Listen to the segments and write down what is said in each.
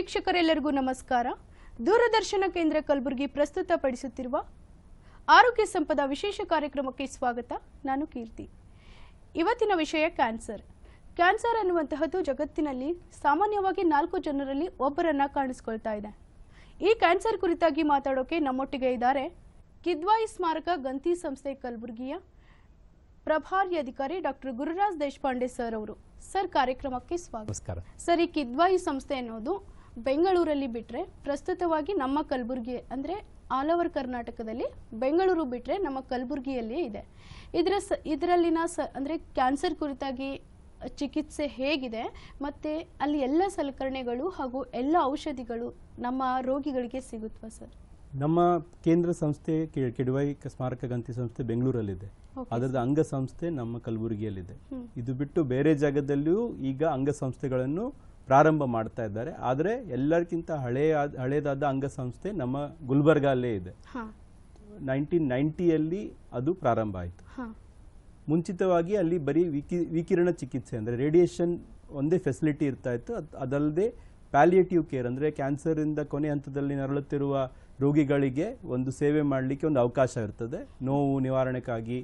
ವೀಕ್ಷಕರೆಲ್ಲರಿಗೂ ನಮಸ್ಕಾರ. ದೂರದರ್ಶನ ಕೇಂದ್ರ ಕಲಬುರಗಿ ಪ್ರಸ್ತುತಪಡಿಸುತ್ತಿರುವ ಆರೋಗ್ಯ ಸಂಪದ ವಿಶೇಷ ಕಾರ್ಯಕ್ರಮಕ್ಕೆ ಸ್ವಾಗತ. ನಾನು ಕೀರ್ತಿ. ಇವತ್ತಿನ ವಿಷಯ ಕ್ಯಾನ್ಸರ್. ಕ್ಯಾನ್ಸರ್ ಅನ್ನುವಂತಹದ್ದು ಜಗತ್ತಿನಲ್ಲಿ ಸಾಮಾನ್ಯವಾಗಿ ನಾಲ್ಕು ಜನರಲ್ಲಿ ಒಬ್ಬರನ್ನ ಕಾಣಿಸ್ಕೊಳ್ತಾ ಇದೆ. ಈ ಕ್ಯಾನ್ಸರ್ ಕುರಿತಾಗಿ ಮಾತಾಡೋಕೆ ನಮ್ಮೊಟ್ಟಿಗೆ ಇದ್ದಾರೆ ಕಿದ್ವಾಯಿ ಸ್ಮಾರಕ ಗಂತಿ ಸಂಸ್ಥೆ ಕಲಬುರಗಿಯ ಪ್ರಭಾರಿ ಅಧಿಕಾರಿ ಡಾಕ್ಟರ್ ಗುರುರಾಜ್ ದೇಶಪಾಂಡೆ ಸರ್ ಅವರು. ಸರ್ ಕಾರ್ಯಕ್ರಮಕ್ಕೆ ಸ್ವಾಗತ. ಸರ್ ಈ ಕಿದ್ವಾಯಿ ಸಂಸ್ಥೆ ಅನ್ನೋದು ಬೆಂಗಳೂರಲ್ಲಿ ಬಿಟ್ಟರೆ ಪ್ರಸ್ತುತವಾಗಿ ನಮ್ಮ ಕಲಬುರಗಿ ಅಂದರೆ ಆಲ್ ಓವರ್ ಕರ್ನಾಟಕದಲ್ಲಿ ಬೆಂಗಳೂರು ಬಿಟ್ಟರೆ ನಮ್ಮ ಕಲಬುರಗಿಯಲ್ಲಿಯೇ ಇದೆ. ಇದರ ಸ ಇದರಲ್ಲಿನ ಸ ಅಂದರೆ ಕ್ಯಾನ್ಸರ್ ಕುರಿತಾಗಿ ಚಿಕಿತ್ಸೆ ಹೇಗಿದೆ ಮತ್ತು ಅಲ್ಲಿ ಎಲ್ಲ ಸಲಕರಣೆಗಳು ಹಾಗೂ ಎಲ್ಲ ಔಷಧಿಗಳು ನಮ್ಮ ರೋಗಿಗಳಿಗೆ ಸಿಗುತ್ತವಾ ಸರ್? ನಮ್ಮ ಕೇಂದ್ರ ಸಂಸ್ಥೆ ಕೆಡುವೈ ಸ್ಮಾರಕ ಗಂತಿ ಸಂಸ್ಥೆ ಬೆಂಗಳೂರಲ್ಲಿದೆ. ಅದರದ ಅದರದ ಅಂಗಸಂಸ್ಥೆ ನಮ್ಮ ಕಲಬುರಗಿಯಲ್ಲಿದೆ. ಇದು ಬಿಟ್ಟು ಬೇರೆ ಜಾಗದಲ್ಲಿಯೂ ಈಗ ಅಂಗಸಂಸ್ಥೆಗಳನ್ನು ಪ್ರಾರಂಭ ಮಾಡ್ತಾ ಇದ್ದಾರೆ. ಆದರೆ ಎಲ್ಲರಿಗಿಂತ ಹಳೆಯ ಹಳೆಯದಾದ ಅಂಗಸಂಸ್ಥೆ ನಮ್ಮ ಗುಲ್ಬರ್ಗಲ್ಲೇ ಇದೆ. ನೈನ್ಟೀನ್ ನೈಂಟಿಯಲ್ಲಿ ಅದು ಪ್ರಾರಂಭ ಆಯಿತು. ಮುಂಚಿತವಾಗಿ ಅಲ್ಲಿ ಬರೀ ವಿಕಿ ವಿಕಿರಣ ಚಿಕಿತ್ಸೆ ಅಂದರೆ ರೇಡಿಯೇಷನ್ ಒಂದೇ ಫೆಸಿಲಿಟಿ ಇರ್ತಾ ಇತ್ತು. ಅದಲ್ಲದೆ ಪ್ಯಾಲಿಯೇಟಿವ್ ಕೇರ್ ಅಂದರೆ ಕ್ಯಾನ್ಸರಿಂದ ಕೊನೆ ಹಂತದಲ್ಲಿ ನರಳುತ್ತಿರುವ ರೋಗಿಗಳಿಗೆ ಒಂದು ಸೇವೆ ಮಾಡಲಿಕ್ಕೆ ಒಂದು ಅವಕಾಶ ಇರ್ತದೆ. ನೋವು ನಿವಾರಣೆಗಾಗಿ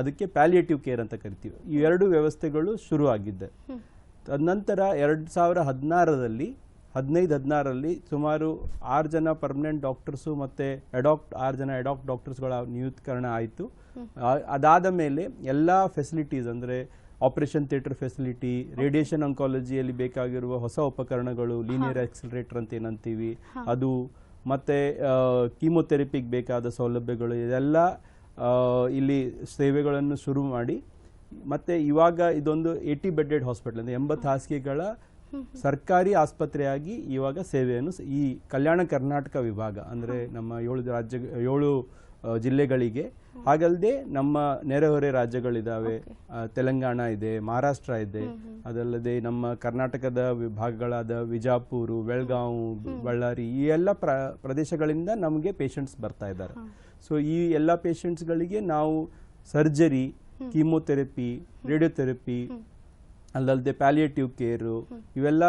ಅದಕ್ಕೆ ಪ್ಯಾಲಿಯೇಟಿವ್ ಕೇರ್ ಅಂತ ಕರಿತೀವಿ. ಈ ಎರಡು ವ್ಯವಸ್ಥೆಗಳು ಶುರು ಆಗಿದ್ದೆ ತದನಂತರ ಎರಡು ಸಾವಿರ ಹದಿನಾರರಲ್ಲಿ ಹದಿನೈದು ಹದಿನಾರರಲ್ಲಿ ಸುಮಾರು ಆರು ಜನ ಪರ್ಮನೆಂಟ್ ಡಾಕ್ಟರ್ಸು ಮತ್ತು ಅಡಾಪ್ಟ್ ಆರು ಜನ ಅಡಾಪ್ಟ್ ಡಾಕ್ಟರ್ಸ್ಗಳ ನಿಯುಕ್ತೀಕರಣ ಆಯಿತು. ಅದಾದ ಮೇಲೆ ಎಲ್ಲ ಫೆಸಿಲಿಟೀಸ್ ಅಂದರೆ ಆಪರೇಷನ್ ಥಿಯೇಟರ್ ಫೆಸಿಲಿಟಿ ರೇಡಿಯೇಷನ್ ಅಂಕಾಲಜಿಯಲ್ಲಿ ಬೇಕಾಗಿರುವ ಹೊಸ ಉಪಕರಣಗಳು ಲೀನಿಯರ್ ಆಕ್ಸಿಲರೇಟರ್ ಅಂತ ಏನಂತೀವಿ. ಅದು ಮತ್ತು ಕೀಮೊಥೆರಪಿಗೆ ಬೇಕಾದ ಸೌಲಭ್ಯಗಳು ಇದೆಲ್ಲ ಇಲ್ಲಿ ಸೇವೆಗಳನ್ನು ಶುರು ಮಾಡಿ ಮತ್ತೆ ಇವಾಗ ಇದೊಂದು ಏಯ್ಟಿ ಬೆಡ್ಡೆಡ್ ಹಾಸ್ಪಿಟಲ್ ಅಂದರೆ ಎಂಬತ್ತು ಹಾಸಿಗೆಗಳ ಸರ್ಕಾರಿ ಆಸ್ಪತ್ರೆಯಾಗಿ ಇವಾಗ ಸೇವೆಯನ್ನು ಈ ಕಲ್ಯಾಣ ಕರ್ನಾಟಕ ವಿಭಾಗ ಅಂದರೆ ನಮ್ಮ ಏಳು ರಾಜ್ಯ ಏಳು ಜಿಲ್ಲೆಗಳಿಗೆ. ಹಾಗಲ್ಲದೆ ನಮ್ಮ ನೆರೆಹೊರೆ ರಾಜ್ಯಗಳಿದ್ದಾವೆ ತೆಲಂಗಾಣ ಇದೆ ಮಹಾರಾಷ್ಟ್ರ ಇದೆ. ಅದಲ್ಲದೆ ನಮ್ಮ ಕರ್ನಾಟಕದ ವಿಭಾಗಗಳಾದ ವಿಜಾಪುರು ಬೆಳಗಾವಿ ಬಳ್ಳಾರಿ ಈ ಎಲ್ಲ ಪ್ರ ಪ್ರದೇಶಗಳಿಂದ ನಮಗೆ ಪೇಷಂಟ್ಸ್ ಬರ್ತಾ ಇದ್ದಾರೆ. ಸೊ ಈ ಎಲ್ಲ ಪೇಷಂಟ್ಸ್ಗಳಿಗೆ ನಾವು ಸರ್ಜರಿ ಕೀಮೊಥೆರಪಿ ರೇಡಿಯೋಥೆರಪಿ ಅಲ್ಲದೆ ಪ್ಯಾಲಿಯೇಟಿವ್ ಕೇರು ಇವೆಲ್ಲ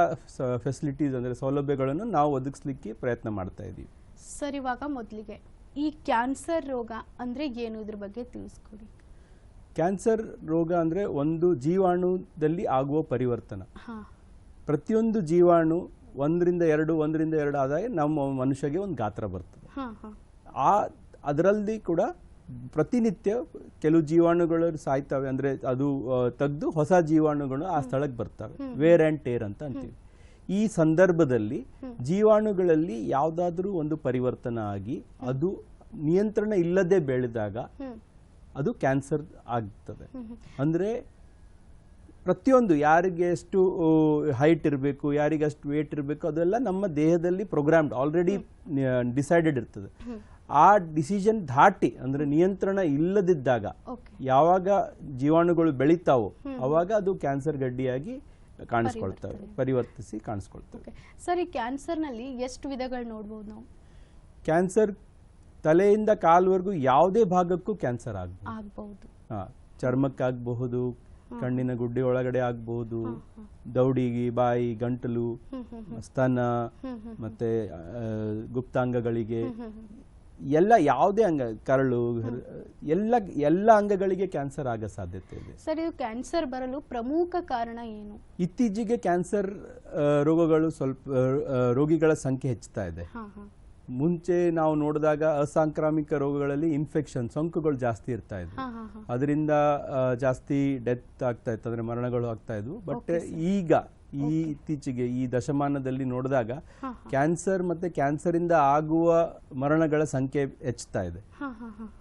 ಫೆಸಿಲಿಟೀಸ್ ಅಂದರೆ ಸೌಲಭ್ಯಗಳನ್ನು ನಾವು ಒದಗಿಸ್ಲಿಕ್ಕೆ ಪ್ರಯತ್ನ ಮಾಡ್ತಾ ಇದ್ದೀವಿ ಸರ್ ಇವಾಗ ಮೊದಲಿಗೆ ಈ ಕ್ಯಾನ್ಸರ್ ರೋಗ ಅಂದರೆ ಏನು ಇದ್ರ ಬಗ್ಗೆ ತಿಳಿಸ್ಕೊಡಿ. ಕ್ಯಾನ್ಸರ್ ರೋಗ ಅಂದರೆ ಒಂದು ಜೀವಾಣುದಲ್ಲಿ ಆಗುವ ಪರಿವರ್ತನ. ಪ್ರತಿಯೊಂದು ಜೀವಾಣು ಒಂದರಿಂದ ಎರಡು ಒಂದರಿಂದ ಎರಡು ಆದಾಗ ನಮ್ಮ ಮನುಷ್ಯಗೆ ಒಂದು ಗಾತ್ರ ಬರ್ತದೆ. ಆ ಅದರಲ್ಲಿ ಕೂಡ ಪ್ರತಿನಿತ್ಯ ಕೆಲವು ಜೀವಾಣುಗಳು ಸಾಯ್ತವೆ ಅಂದರೆ ಅದು ತೆಗೆದು ಹೊಸ ಜೀವಾಣುಗಳು ಆ ಸ್ಥಳಕ್ಕೆ ಬರ್ತವೆ. ವೇರ್ ಆ್ಯಂಡ್ ಟೇರ್ ಅಂತ ಅಂತೀವಿ. ಈ ಸಂದರ್ಭದಲ್ಲಿ ಜೀವಾಣುಗಳಲ್ಲಿ ಯಾವುದಾದ್ರೂ ಒಂದು ಪರಿವರ್ತನ ಆಗಿ ಅದು ನಿಯಂತ್ರಣ ಇಲ್ಲದೆ ಬೆಳೆದಾಗ ಅದು ಕ್ಯಾನ್ಸರ್ ಆಗ್ತದೆ. ಅಂದರೆ ಪ್ರತಿಯೊಂದು ಯಾರಿಗೆ ಎಷ್ಟು ಹೈಟ್ ಇರಬೇಕು ಯಾರಿಗೆ ಅಷ್ಟು ವೇಟ್ ಇರಬೇಕು ಅದೆಲ್ಲ ನಮ್ಮ ದೇಹದಲ್ಲಿ ಪ್ರೋಗ್ರಾಮ್ಡ್ ಆಲ್ರೆಡಿ ಡಿಸೈಡೆಡ್ ಇರ್ತದೆ. ಆ ಡಿಸಿಷನ್ ದಾಟಿ ಅಂದ್ರೆ ನಿಯಂತ್ರಣ ಇಲ್ಲದಿದ್ದಾಗ ಯಾವಾಗ ಜೀವಾಣುಗಳು ಬೆಳೀತಾವೋ ಅವಾಗ ಅದು ಕ್ಯಾನ್ಸರ್ ಗಡ್ಡಿಯಾಗಿ ಕಾಣಿಸ್ಕೊಳ್ತವೆ ಪರಿವರ್ತಿಸಿ ಕಾಣಿಸ್ಕೊಳ್ತವೆ. ಸರ್ ಈ ಕ್ಯಾನ್ಸರ್ನಲ್ಲಿ ಎಷ್ಟು ವಿಧಗಳು ನೋಡಬಹುದು ನಾವು? ಕ್ಯಾನ್ಸರ್ ತಲೆಯಿಂದ ಕಾಲ್ವರೆಗೂ ಯಾವುದೇ ಭಾಗಕ್ಕೂ ಕ್ಯಾನ್ಸರ್ ಆಗಬಹುದು ಆಗ್ಬಹುದು ಹಾ, ಚರ್ಮಕ್ಕಾಗಬಹುದು ಕಣ್ಣಿನ ಗುಡ್ಡೆ ಒಳಗಡೆ ಆಗಬಹುದು ದೌಡಿಗೆ ಬಾಯಿ ಗಂಟಲು ಸ್ತನ ಮತ್ತೆ ಗುಪ್ತಾಂಗಗಳಿಗೆ ಎಲ್ಲ ಯಾವುದೇ ಅಂಗ ಕರಳು ಎಲ್ಲ ಎಲ್ಲ ಅಂಗಗಳಿಗೆ ಕ್ಯಾನ್ಸರ್ ಆಗೋ ಸಾಧ್ಯತೆ ಇದೆ. ಸರ್ ಇದು ಕ್ಯಾನ್ಸರ್ ಬರಲು ಪ್ರಮುಖ ಕಾರಣ ಏನು? ಇತ್ತೀಚೆಗೆ ಕ್ಯಾನ್ಸರ್ ರೋಗಗಳು ಸ್ವಲ್ಪ ರೋಗಿಗಳ ಸಂಖ್ಯೆ ಹೆಚ್ಚುತ್ತಾ ಇದೆ. ಮುಂಚೆ ನಾವು ನೋಡಿದಾಗ ಅಸಾಂಕ್ರಾಮಿಕ ರೋಗಗಳಲ್ಲಿ ಇನ್ಫೆಕ್ಷನ್ ಸೋಂಕುಗಳು ಜಾಸ್ತಿ ಇರ್ತಾ ಇದ್ವು. ಅದರಿಂದ ಜಾಸ್ತಿ ಡೆತ್ ಆಗ್ತಾ ಇತ್ತು ಅಂದ್ರೆ ಮರಣಗಳು ಆಗ್ತಾ ಇದ್ವು. ಬಟ್ ಈಗ ಈ ಇತ್ತೀಚೆಗೆ ಈ ದಶಮಾನದಲ್ಲಿ ನೋಡಿದಾಗ ಕ್ಯಾನ್ಸರ್ ಮತ್ತೆ ಕ್ಯಾನ್ಸರ್ ಇಂದ ಆಗುವ ಮರಣಗಳ ಸಂಖ್ಯೆ ಹೆಚ್ಚುತ್ತಾ ಇದೆ.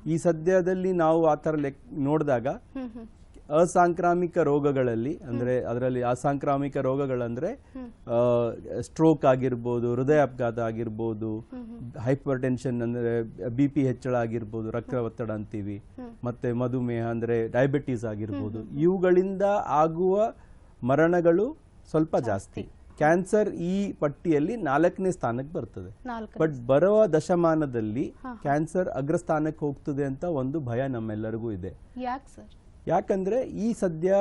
ಈ ಸದ್ಯದಲ್ಲಿ ನಾವು ಆ ಥರ ಲೆಕ್ ನೋಡಿದಾಗ ಅಸಾಂಕ್ರಾಮಿಕ ರೋಗಗಳಲ್ಲಿ ಅಂದ್ರೆ ಅದರಲ್ಲಿ ಅಸಾಂಕ್ರಾಮಿಕ ರೋಗಗಳಂದ್ರೆ ಸ್ಟ್ರೋಕ್ ಆಗಿರ್ಬೋದು ಹೃದಯಾಘಾತ ಆಗಿರ್ಬೋದು ಹೈಪರ್ ಟೆನ್ಷನ್ ಅಂದ್ರೆ ಬಿ ಪಿ ಹೆಚ್ಚಳ ಆಗಿರ್ಬೋದು ರಕ್ತ ಒತ್ತಡ ಅಂತೀವಿ. ಮತ್ತೆ ಮಧುಮೇಹ ಅಂದ್ರೆ ಡಯಾಬಿಟೀಸ್ ಆಗಿರ್ಬೋದು. ಇವುಗಳಿಂದ ಆಗುವ ಮರಣಗಳು ಸ್ವಲ್ಪ ಜಾಸ್ತಿ. ಕ್ಯಾನ್ಸರ್ ಈ ಪಟ್ಟಿಯಲ್ಲಿ ನಾಲ್ಕನೇ ಸ್ಥಾನಕ್ಕೆ ಬರ್ತದೆ. ಬಟ್ ಬರುವ ದಶಮಾನದಲ್ಲಿ ಕ್ಯಾನ್ಸರ್ ಅಗ್ರಸ್ಥಾನಕ್ಕೆ ಹೋಗ್ತದೆ ಅಂತ ಒಂದು ಭಯ ನಮ್ಮೆಲ್ಲರಿಗೂ ಇದೆ. ಯಾಕಂದ್ರೆ ಈ ಸದ್ಯ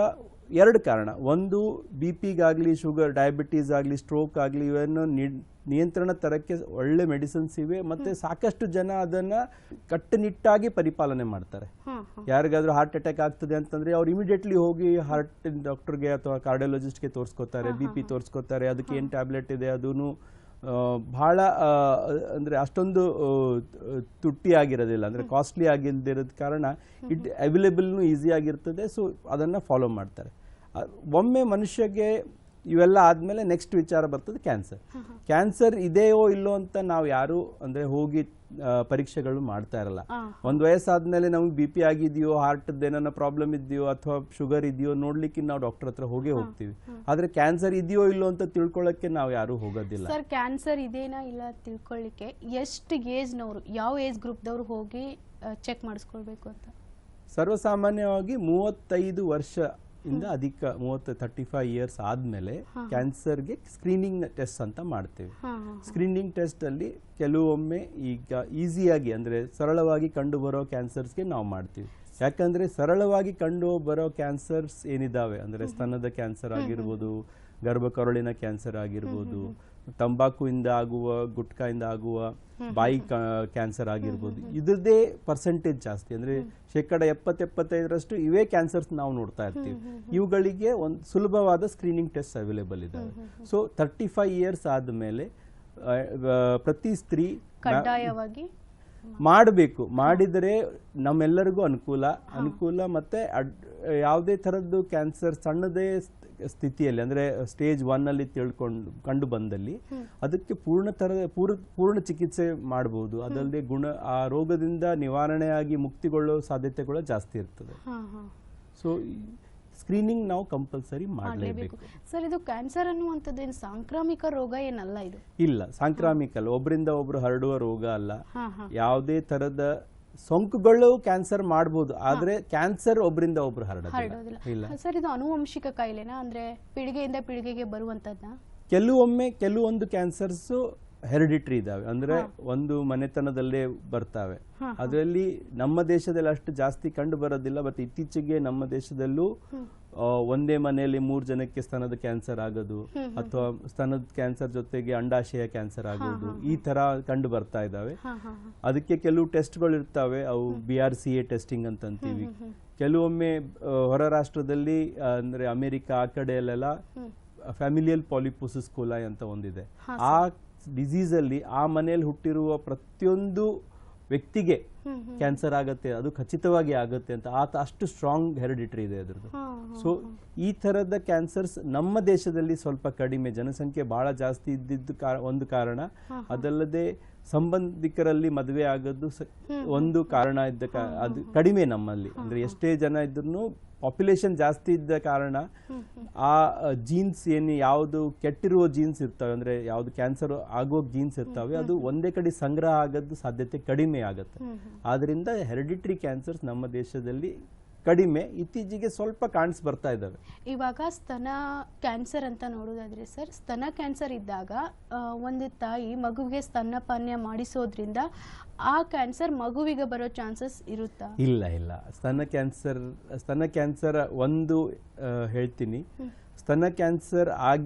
ಎರಡು ಕಾರಣ. ಒಂದು ಬಿ ಪಿಗಾಗ್ಲಿ ಶುಗರ್ ಡಯಾಬಿಟೀಸ್ ಆಗಲಿ ಸ್ಟ್ರೋಕ್ ಆಗಲಿ ಇವನ್ನು ನಿಯಂತ್ರಣ ತರಕ್ಕೆ ಒಳ್ಳೆ ಮೆಡಿಸಿನ್ಸ್ ಇವೆ ಮತ್ತೆ ಸಾಕಷ್ಟು ಜನ ಅದನ್ನ ಕಟ್ಟುನಿಟ್ಟಾಗಿ ಪರಿಪಾಲನೆ ಮಾಡ್ತಾರೆ. ಯಾರಿಗಾದ್ರೂ ಹಾರ್ಟ್ ಅಟ್ಯಾಕ್ ಆಗ್ತದೆ ಅಂತಂದ್ರೆ ಅವ್ರು ಇಮಿಡಿಯೇಟ್ಲಿ ಹೋಗಿ ಹಾರ್ಟ್ ಡಾಕ್ಟರ್ಗೆ ಅಥವಾ ಕಾರ್ಡಿಯಾಲಜಿಸ್ಟ್ಗೆ ತೋರಿಸ್ಕೋತಾರೆ ಬಿ ಪಿ ತೋರಿಸ್ಕೋತಾರೆ ಅದಕ್ಕೆ ಏನು ಟ್ಯಾಬ್ಲೆಟ್ ಇದೆ ಅದೂ ಬಹಳ ಅಂದ್ರೆ ಅಷ್ಟೊಂದು ತುಟ್ಟಿ ಆಗಿರೋದಿಲ್ಲ. ಅಂದ್ರೆ ಕಾಸ್ಟ್ಲಿ ಆಗಿಲ್ದಿರೋದ್ ಕಾರಣ ಇಟ್ ಅವೈಲೇಬಲ್ನು ಈಸಿ ಆಗಿರ್ತದೆ ಸೊ ಅದನ್ನ ಫಾಲೋ ಮಾಡ್ತಾರೆ. ಒಮ್ಮೆ ಮನುಷ್ಯಗೆ ಇವೆಲ್ಲ ಆದ್ಮೇಲೆ ನೆಕ್ಸ್ಟ್ ವಿಚಾರ ಬರ್ತದೆ ಕ್ಯಾನ್ಸರ್ ಕ್ಯಾನ್ಸರ್ ಇದೆಯೋ ಇಲ್ಲೋ ಅಂತ ನಾವು ಯಾರು ಅಂದ್ರೆ ಹೋಗಿ ಪರೀಕ್ಷೆಗಳು ಮಾಡ್ತಾ ಇರಲ್ಲ. ಒಂದು ವಯಸ್ಸಾದ್ಮೇಲೆ ನಮ್ಗೆ ಬಿ ಪಿ ಆಗಿದೆಯೋ ಹಾರ್ಟ್ ಏನಾನ ಪ್ರಾಬ್ಲಮ್ ಇದೆಯೋ ಅಥವಾ ಶುಗರ್ ಇದೆಯೋ ನೋಡ್ಲಿಕ್ಕೆ ನಾವು ಡಾಕ್ಟರ್ ಹತ್ರ ಹೋಗೇ ಹೋಗ್ತೀವಿ. ಆದ್ರೆ ಕ್ಯಾನ್ಸರ್ ಇದೆಯೋ ಇಲ್ಲೋ ಅಂತ ತಿಳ್ಕೊಳ್ಳೋಕೆ ನಾವು ಯಾರು ಹೋಗೋದಿಲ್ಲ. ಸರ್ ಕ್ಯಾನ್ಸರ್ ಇದೇನಾ ಇಲ್ಲ ತಿಳ್ಕೊಳ್ಳಿಕ್ಕೆ ಎಷ್ಟು ಏಜ್ನವರು ಯಾವ ಏಜ್ ಗ್ರೂಪ್ದವ್ರು ಹೋಗಿ ಚೆಕ್ ಮಾಡಿಸ್ಕೊಳ್ಬೇಕು ಅಂತ? ಸರ್ವಸಾಮಾನ್ಯವಾಗಿ ಮೂವತ್ತೈದು ವರ್ಷ ಇಂದ ಅಧಿಕ ಮೂವತ್ತು ತರ್ಟಿ ಫೈವ್ ಇಯರ್ಸ್ ಆದಮೇಲೆ ಕ್ಯಾನ್ಸರ್ಗೆ ಸ್ಕ್ರೀನಿಂಗ್ ಟೆಸ್ಟ್ ಅಂತ ಮಾಡ್ತೇವೆ. ಸ್ಕ್ರೀನಿಂಗ್ ಟೆಸ್ಟ್ ಅಲ್ಲಿ ಕೆಲವೊಮ್ಮೆ ಈಗ ಈಸಿಯಾಗಿ ಅಂದ್ರೆ ಸರಳವಾಗಿ ಕಂಡು ಬರೋ ಕ್ಯಾನ್ಸರ್ಸ್ಗೆ ನಾವು ಮಾಡ್ತೀವಿ. ಯಾಕಂದ್ರೆ ಸರಳವಾಗಿ ಕಂಡು ಬರೋ ಕ್ಯಾನ್ಸರ್ಸ್ ಏನಿದಾವೆ? ಅಂದ್ರೆ ಸ್ತನದ ಕ್ಯಾನ್ಸರ್ ಆಗಿರ್ಬೋದು ಗರ್ಭಕರುಳಿನ ಕ್ಯಾನ್ಸರ್ ಆಗಿರ್ಬೋದು ತಂಬಾಕುವಿಂದ ಆಗುವ ಗುಟ್ಕಾಯಿಂದ ಆಗುವ ಬಾಯಿ ಕ್ಯಾನ್ಸರ್ ಆಗಿರ್ಬೋದು. ಇದ್ರದ್ದೇ ಪರ್ಸೆಂಟೇಜ್ ಜಾಸ್ತಿ. ಅಂದ್ರೆ ಶೇಕಡ ಎಪ್ಪತ್ತೆಪ್ಪತ್ತೈದರಷ್ಟು ಇವೇ ಕ್ಯಾನ್ಸರ್ಸ್ ನಾವು ನೋಡ್ತಾ ಇರ್ತೀವಿ. ಇವುಗಳಿಗೆ ಒಂದು ಸುಲಭವಾದ ಸ್ಕ್ರೀನಿಂಗ್ ಟೆಸ್ಟ್ ಅವೈಲೇಬಲ್ ಇದ್ದಾವೆ ಸೊ ತರ್ಟಿ ಫೈವ್ ಇಯರ್ಸ್ ಆದಮೇಲೆ ಪ್ರತಿ ಸ್ತ್ರೀ ಕಡ್ಡಾಯವಾಗಿ ಮಾಡಬೇಕು. ಮಾಡಿದರೆ ನಮ್ಮೆಲ್ಲರಿಗೂ ಅನುಕೂಲ. ಅನುಕೂಲ ಮತ್ತೆ ಅಡ್- ಯಾವುದೇ ಥರದ್ದು ಕ್ಯಾನ್ಸರ್ ಸಣ್ಣದೇ ಸ್ಥಿತಿಯಲ್ಲಿ ಅಂದ್ರೆ ಸ್ಟೇಜ್ ಒನ್ ಅಲ್ಲಿ ತಿಳ್ಕೊಂಡು ಕಂಡು ಬಂದಲ್ಲಿ ಅದಕ್ಕೆ ಪೂರ್ಣ ಥರದ ಪೂರ್ಣ ಪೂರ್ಣ ಚಿಕಿತ್ಸೆ ಮಾಡಬಹುದು ಅದಲ್ಲದೆ ಗುಣ ಆ ರೋಗದಿಂದ ನಿವಾರಣೆಯಾಗಿ ಮುಕ್ತಿಗೊಳ್ಳೋ ಸಾಧ್ಯತೆಗಳು ಜಾಸ್ತಿ ಇರ್ತದೆ. ಸೊ ಸ್ಕ್ರೀನಿಂಗ್ ನಾವು ಕಂಪಲ್ಸರಿ ಮಾಡಲೇಬೇಕು. ಸರ್ ಇದು ಕ್ಯಾನ್ಸರ್ ಅನ್ನುವಂಥದ್ದು ಏನು ಸಾಂಕ್ರಾಮಿಕ ರೋಗ ಏನಲ್ಲ ಇದು? ಇಲ್ಲ ಸಾಂಕ್ರಾಮಿಕ ಅಲ್ಲ ಒಬ್ಬರಿಂದ ಒಬ್ರು ಹರಡುವ ರೋಗ ಅಲ್ಲ. ಯಾವುದೇ ತರದ ಸೋಂಕುಗಳು ಕ್ಯಾನ್ಸರ್ ಮಾಡಬಹುದು ಆದ್ರೆ ಕ್ಯಾನ್ಸರ್ ಒಬ್ಬರಿಂದ ಒಬ್ರು ಹರಡೋದಿಲ್ಲ. ಸರ್ ಇದು ಅನುವಂಶಿಕ ಕಾಯಿಲೆನಾ? ಅಂದ್ರೆ ಪೀಳಿಗೆಯಿಂದ ಪೀಳಿಗೆಗೆ ಬರುವಂತದ್ದ ಕೆಲವೊಮ್ಮೆ ಕೆಲವೊಂದು ಕ್ಯಾನ್ಸರ್ಸ್ ಹೆರಿಡಿಟ್ರಿ ಇದಾವೆ. ಅಂದ್ರೆ ಒಂದು ಮನೆತನದಲ್ಲೇ ಬರ್ತಾವೆ. ಅದರಲ್ಲಿ ನಮ್ಮ ದೇಶದಲ್ಲಿ ಅಷ್ಟು ಜಾಸ್ತಿ ಕಂಡು ಬರೋದಿಲ್ಲ ಬಟ್ ಇತ್ತೀಚೆಗೆ ನಮ್ಮ ದೇಶದಲ್ಲೂ ಒಂದೇ ಮನೆಯಲ್ಲಿ ಮೂರು ಜನಕ್ಕೆ ಸ್ತನದ ಕ್ಯಾನ್ಸರ್ ಆಗೋದು ಅಥವಾ ಸ್ತನದ ಕ್ಯಾನ್ಸರ್ ಜೊತೆಗೆ ಅಂಡಾಶಯ ಕ್ಯಾನ್ಸರ್ ಆಗೋದು ಈ ತರ ಕಂಡು ಬರ್ತಾ ಇದಾವೆ ಅದಕ್ಕೆ ಕೆಲವು ಟೆಸ್ಟ್ಗಳು ಇರ್ತವೆ ಅವು B R C A testing ಅಂತ ಅಂತೀವಿ. ಕೆಲವೊಮ್ಮೆ ಹೊರ ರಾಷ್ಟ್ರದಲ್ಲಿ ಅಂದ್ರೆ ಅಮೆರಿಕ ಆ ಕಡೆಯಲ್ಲೆಲ್ಲ ಫ್ಯಾಮಿಲಿಯಲ್ ಪಾಲಿಪೋಸಿಸ್ ಕೋಲಾಯ್ ಅಂತ ಒಂದಿದೆ. ಆ ಡಿಸೀಸ್ ಅಲ್ಲಿ ಆ ಮನೆಯಲ್ಲಿ ಹುಟ್ಟಿರುವ ಪ್ರತಿಯೊಂದು ವ್ಯಕ್ತಿಗೆ ಕ್ಯಾನ್ಸರ್ ಆಗತ್ತೆ ಅದು ಖಚಿತವಾಗಿ ಆಗುತ್ತೆ ಅಂತ ಆತ ಅಷ್ಟು ಸ್ಟ್ರಾಂಗ್ ಹೆರಿಡಿಟ್ರಿ ಇದೆ ಅದರದ್ದು. ಸೊ ಈ ತರದ ಕ್ಯಾನ್ಸರ್ಸ್ ನಮ್ಮ ದೇಶದಲ್ಲಿ ಸ್ವಲ್ಪ ಕಡಿಮೆ ಜನಸಂಖ್ಯೆ ಬಹಳ ಜಾಸ್ತಿ ಇದ್ದಿದ್ದು ಒಂದು ಕಾರಣ. ಅದಲ್ಲದೆ ಸಂಬಂಧಿಕರಲ್ಲಿ ಮದುವೆ ಆಗೋದು ಒಂದು ಕಾರಣ ಇದ್ದ ಅದು ಕಡಿಮೆ ನಮ್ಮಲ್ಲಿ. ಅಂದ್ರೆ ಎಷ್ಟೇ ಜನ ಇದ್ರೂ ಪಾಪ್ಯುಲೇಷನ್ ಜಾಸ್ತಿ ಇದ್ದ ಕಾರಣ ಆ ಜೀನ್ಸ್ ಏನು ಯಾವುದು ಕೆಟ್ಟಿರುವ ಜೀನ್ಸ್ ಇರ್ತವೆ. ಅಂದ್ರೆ ಯಾವುದು ಕ್ಯಾನ್ಸರ್ ಆಗೋ ಜೀನ್ಸ್ ಇರ್ತವೆ. ಅದು ಒಂದೇ ಕಡೆ ಸಂಗ್ರಹ ಆಗೋದು ಸಾಧ್ಯತೆ ಕಡಿಮೆ ಆಗುತ್ತೆ. ಆದ್ದರಿಂದ ಹೆರಿಡಿಟ್ರಿ ಕ್ಯಾನ್ಸರ್ಸ್ ನಮ್ಮ ದೇಶದಲ್ಲಿ ಕಡಿಮೆ ಇತ್ತೀಚೆಗೆ ಸ್ವಲ್ಪ ಕಾಣಿಸ್ ಬರ್ತಾ ಇದ್ದಾವೆ. ಇವಾಗ ಸ್ತನ ಕ್ಯಾನ್ಸರ್ ಅಂತ ನೋಡೋದಾದ್ರೆ ಸರ್ ಸ್ತನ ಕ್ಯಾನ್ಸರ್ ಇದ್ದಾಗ ಒಂದು ತಾಯಿ ಮಗುವಿಗೆ ಸ್ತನಪಾನ ಮಾಡಿಸೋದ್ರಿಂದ ಆ ಕ್ಯಾನ್ಸರ್ ಮಗುವಿಗೆ ಬರೋ ಚಾನ್ಸಸ್ ಇರುತ್ತಾ? ಇಲ್ಲ ಇಲ್ಲ. ಸ್ತನ ಕ್ಯಾನ್ಸರ್ ಸ್ತನ ಕ್ಯಾನ್ಸರ್ ಒಂದು ಹೇಳ್ತೀನಿ. ಸ್ತನ ಕ್ಯಾನ್ಸರ್ ಆಗ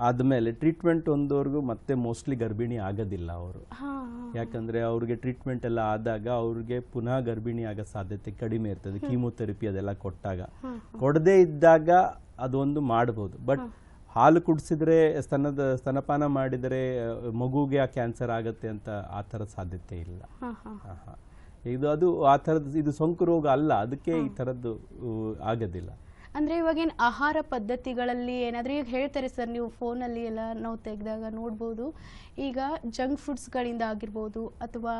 ಆದ್ಮೇಲೆ ಟ್ರೀಟ್ಮೆಂಟ್ ಒಂದವರೆಗೂ ಮತ್ತೆ ಮೋಸ್ಟ್ಲಿ ಗರ್ಭಿಣಿ ಆಗೋದಿಲ್ಲ ಅವರು. ಯಾಕಂದ್ರೆ ಅವ್ರಿಗೆ ಟ್ರೀಟ್ಮೆಂಟ್ ಎಲ್ಲ ಆದಾಗ ಅವ್ರಿಗೆ ಪುನಃ ಗರ್ಭಿಣಿ ಆಗೋ ಸಾಧ್ಯತೆ ಕಡಿಮೆ ಇರ್ತದೆ ಕೀಮೋಥೆರಪಿ ಅದೆಲ್ಲ ಕೊಟ್ಟಾಗ. ಕೊಡದೇ ಇದ್ದಾಗ ಅದೊಂದು ಮಾಡಬಹುದು ಬಟ್ ಹಾಲು ಕುಡಿಸಿದ್ರೆ ಸ್ತನದ ಸ್ತನಪಾನ ಮಾಡಿದರೆ ಮಗುಗೆ ಆ ಕ್ಯಾನ್ಸರ್ ಆಗುತ್ತೆ ಅಂತ ಆ ಥರ ಸಾಧ್ಯತೆ ಇಲ್ಲ. ಹಾ ಹಾ. ಆಹಾ. ಇದು ಅದು ಆ ಥರದ್ದು ಇದು ಸೋಂಕು ರೋಗ ಅಲ್ಲ ಅದಕ್ಕೆ ಈ ಥರದ್ದು ಆಗೋದಿಲ್ಲ. ಅಂದ್ರೆ ಇವಾಗೇನು ಆಹಾರ ಪದ್ಧತಿಗಳಲ್ಲಿ ಏನಾದ್ರೂ ಈಗ ಹೇಳ್ತಾರೆ ಸರ್ ನೀವು ಫೋನಲ್ಲಿ ಎಲ್ಲ ನಾವು ತೆಗೆದಾಗ ನೋಡ್ಬೋದು. ಈಗ ಜಂಕ್ ಫುಡ್ಸ್ಗಳಿಂದ ಆಗಿರ್ಬೋದು ಅಥವಾ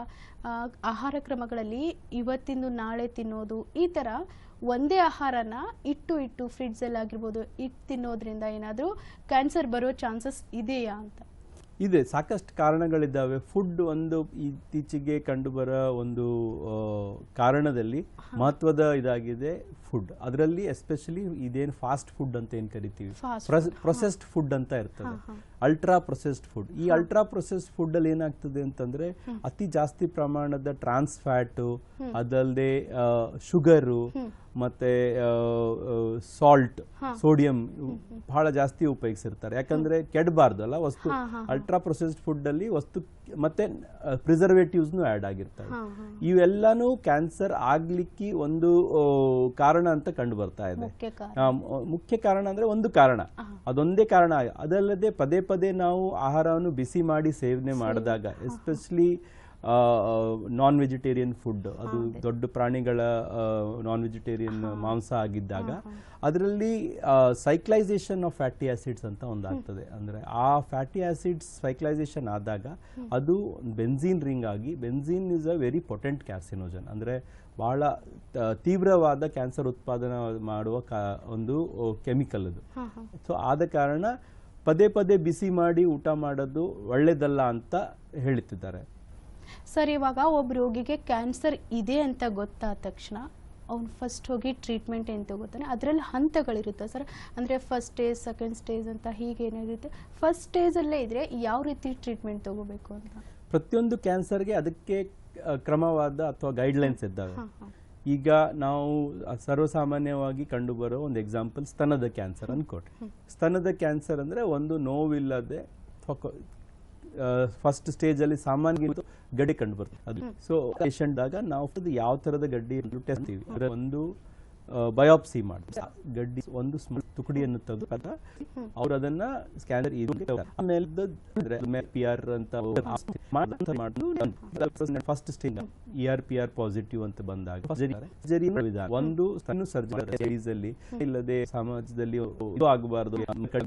ಆಹಾರ ಕ್ರಮಗಳಲ್ಲಿ ಇವತ್ತಿಂದು ನಾಳೆ ತಿನ್ನೋದು ಈ ಥರ ಒಂದೇ ಆಹಾರನ ಇಟ್ಟು ಇಟ್ಟು ಫ್ರಿಡ್ಜಲ್ಲಿ ಆಗಿರ್ಬೋದು ಇಟ್ಟು ತಿನ್ನೋದ್ರಿಂದ ಏನಾದರೂ ಕ್ಯಾನ್ಸರ್ ಬರೋ ಚಾನ್ಸಸ್ ಇದೆಯಾ ಅಂತ. ಇದೆ. ಸಾಕಷ್ಟು ಕಾರಣಗಳಿದ್ದಾವೆ. ಫುಡ್ ಒಂದು ಇತ್ತೀಚೆಗೆ ಕಂಡುಬರೋ ಒಂದು ಕಾರಣದಲ್ಲಿ ಮಹತ್ವದ ಇದಾಗಿದೆ ಫುಡ್ ಅದರಲ್ಲಿ ಎಸ್ಪೆಷಲಿ ಇದೇನು ಫಾಸ್ಟ್ ಫುಡ್ ಅಂತ ಏನು ಕರಿತೀವಿ? ಪ್ರೊಸೆಸ್ಡ್ ಫುಡ್ ಅಂತ ಇರ್ತದೆ. ಅಲ್ಟ್ರಾ ಪ್ರೊಸೆಸ್ಡ್ ಫುಡ್ ಈ ಅಲ್ಟ್ರಾ ಪ್ರೊಸೆಸ್ಡ್ ಫುಡ್ ಅಲ್ಲಿ ಏನಾಗ್ತದೆ ಅಂತಂದ್ರೆ ಅತಿ ಜಾಸ್ತಿ ಪ್ರಮಾಣದ ಟ್ರಾನ್ಸ್ ಫ್ಯಾಟು ಅದಲ್ಲದೆ ಶುಗರು ಮತ್ತೆ ಸಾಲ್ಟ್ ಸೋಡಿಯಂ ಬಹಳ ಜಾಸ್ತಿ ಉಪಯೋಗಿಸಿರ್ತಾರೆ. ಯಾಕಂದ್ರೆ ಕೆಡಬಾರ್ದು ಅಲ್ಲ ವಸ್ತು. ಅಲ್ಟ್ರಾ ಪ್ರೊಸೆಸ್ಡ್ ಫುಡ್ ಅಲ್ಲಿ ವಸ್ತು ಮತ್ತೆ ಪ್ರಿಸರ್ವೇಟಿವ್ಸ್ನು ಆಡ್ ಆಗಿರ್ತವೆ. ಇವೆಲ್ಲಾನು ಕ್ಯಾನ್ಸರ್ ಆಗ್ಲಿಕ್ಕೆ ಒಂದು ಕಾರಣ ಅಂತ ಕಂಡು ಬರ್ತಾ ಇದೆ. ಮುಖ್ಯ ಕಾರಣ. ಮುಖ್ಯ ಕಾರಣ ಅಂದ್ರೆ ಒಂದು ಕಾರಣ. ಅದೊಂದೇ ಕಾರಣ. ಅದಲ್ಲದೆ ಪದೇ ಪದೇ ನಾವು ಆಹಾರವನ್ನು ಬಿಸಿ ಮಾಡಿ ಸೇವನೆ ಮಾಡಿದಾಗ ಎಸ್ಪೆಷಲಿ ನಾನ್ ವೆಜಿಟೇರಿಯನ್ ಫುಡ್ ಅದು ದೊಡ್ಡ ಪ್ರಾಣಿಗಳ ನಾನ್ ವೆಜಿಟೇರಿಯನ್ ಮಾಂಸ ಆಗಿದ್ದಾಗ ಅದರಲ್ಲಿ ಸೈಕ್ಲೈಸೇಷನ್ ಆಫ್ ಫ್ಯಾಟಿ ಆಸಿಡ್ಸ್ ಅಂತ ಒಂದಾಗ್ತದೆ ಅಂದರೆ ಆ ಫ್ಯಾಟಿ ಆ್ಯಸಿಡ್ಸ್ ಸೈಕ್ಲೈಸೇಷನ್ ಆದಾಗ ಅದು ಬೆನ್ಝೀನ್ ರಿಂಗ್ ಆಗಿ benzene is a very potent carcinogen ಅಂದರೆ ಬಹಳ ತೀವ್ರವಾದ ಕ್ಯಾನ್ಸರ್ ಉತ್ಪಾದನೆ ಮಾಡುವ ಕಾ- ಒಂದು ಕೆಮಿಕಲ್ ಅದು. ಸೊ ಆದ ಕಾರಣ ಪದೇ ಪದೇ ಬಿಸಿ ಮಾಡಿ ಊಟ ಮಾಡೋದು ಒಳ್ಳೇದಲ್ಲ ಅಂತ ಹೇಳ್ತಿದ್ದಾರೆ. ಸರ್ ಇವಾಗ ಒಬ್ಬ ರೋಗಿಗೆ ಕ್ಯಾನ್ಸರ್ ಇದೆ ಅಂತ ಗೊತ್ತಾದ ತಕ್ಷಣ ಅವ್ನು ಫಸ್ಟ್ ಹೋಗಿ ಟ್ರೀಟ್ಮೆಂಟ್ ಏನು ತಗೋತಾನೆ? ಅದರಲ್ಲಿ ಹಂತಗಳಿರುತ್ತೆ ಸರ್? ಅಂದರೆ ಫಸ್ಟ್ ಸ್ಟೇಜ್ ಸೆಕೆಂಡ್ ಸ್ಟೇಜ್ ಅಂತ ಹೀಗೆ ಏನಿರುತ್ತೆ ಫಸ್ಟ್ ಸ್ಟೇಜಲ್ಲೇ ಇದ್ದರೆ ಯಾವ ರೀತಿ ಟ್ರೀಟ್ಮೆಂಟ್ ತಗೋಬೇಕು ಅಂತ? ಪ್ರತಿಯೊಂದು ಕ್ಯಾನ್ಸರ್ಗೆ ಅದಕ್ಕೆ ಕ್ರಮವಾದ ಅಥವಾ ಗೈಡ್ಲೈನ್ಸ್ ಇದ್ದಾವೆ. ಈಗ ನಾವು ಸರ್ವಸಾಮಾನ್ಯವಾಗಿ ಕಂಡುಬರೋ ಒಂದು ಎಕ್ಸಾಂಪಲ್ ಸ್ತನದ ಕ್ಯಾನ್ಸರ್ ಅಂದ್ಕೊಟ್ರಿ ಸ್ತನದ ಕ್ಯಾನ್ಸರ್ ಅಂದರೆ ಒಂದು ನೋವಿಲ್ಲದೆ ಫಸ್ಟ್ ಸ್ಟೇಜ್ ಅಲ್ಲಿ ಸಾಮಾನ್ಯ ಗಡಿ ಕಂಡು ಬರ್ತದೆ ಅದು. ಸೊ ಪೇಷಂಟ್ ಆಗ ನಾವು ಯಾವ ತರದ ಗಡ್ಡಿ ಟೆಸ್ಟ್ ಒಂದು ಬಯೋಪ್ಸಿ ಮಾಡ್ತಾರೆ. ಗಡ್ಡಿ ಒಂದು ತುಕಡಿಯನ್ನು ತೆಗೆದು ಅವ್ರು ಅದನ್ನ ಸ್ಕ್ಯಾನರ್ ಆಮೇಲೆ ಪಿ ಆರ್ ಅಂತ first stage E R P R positive ಅಂತ ಬಂದಾಗ ವಿಧಾನ. ಒಂದು ಸಣ್ಣ ಸರ್ಜರಿ ಅಲ್ಲಿ ಇಲ್ಲದೆ ಸಮಾಜದಲ್ಲಿ ಇದು ಆಗಬಾರದು. ಎಲ್ಡರ್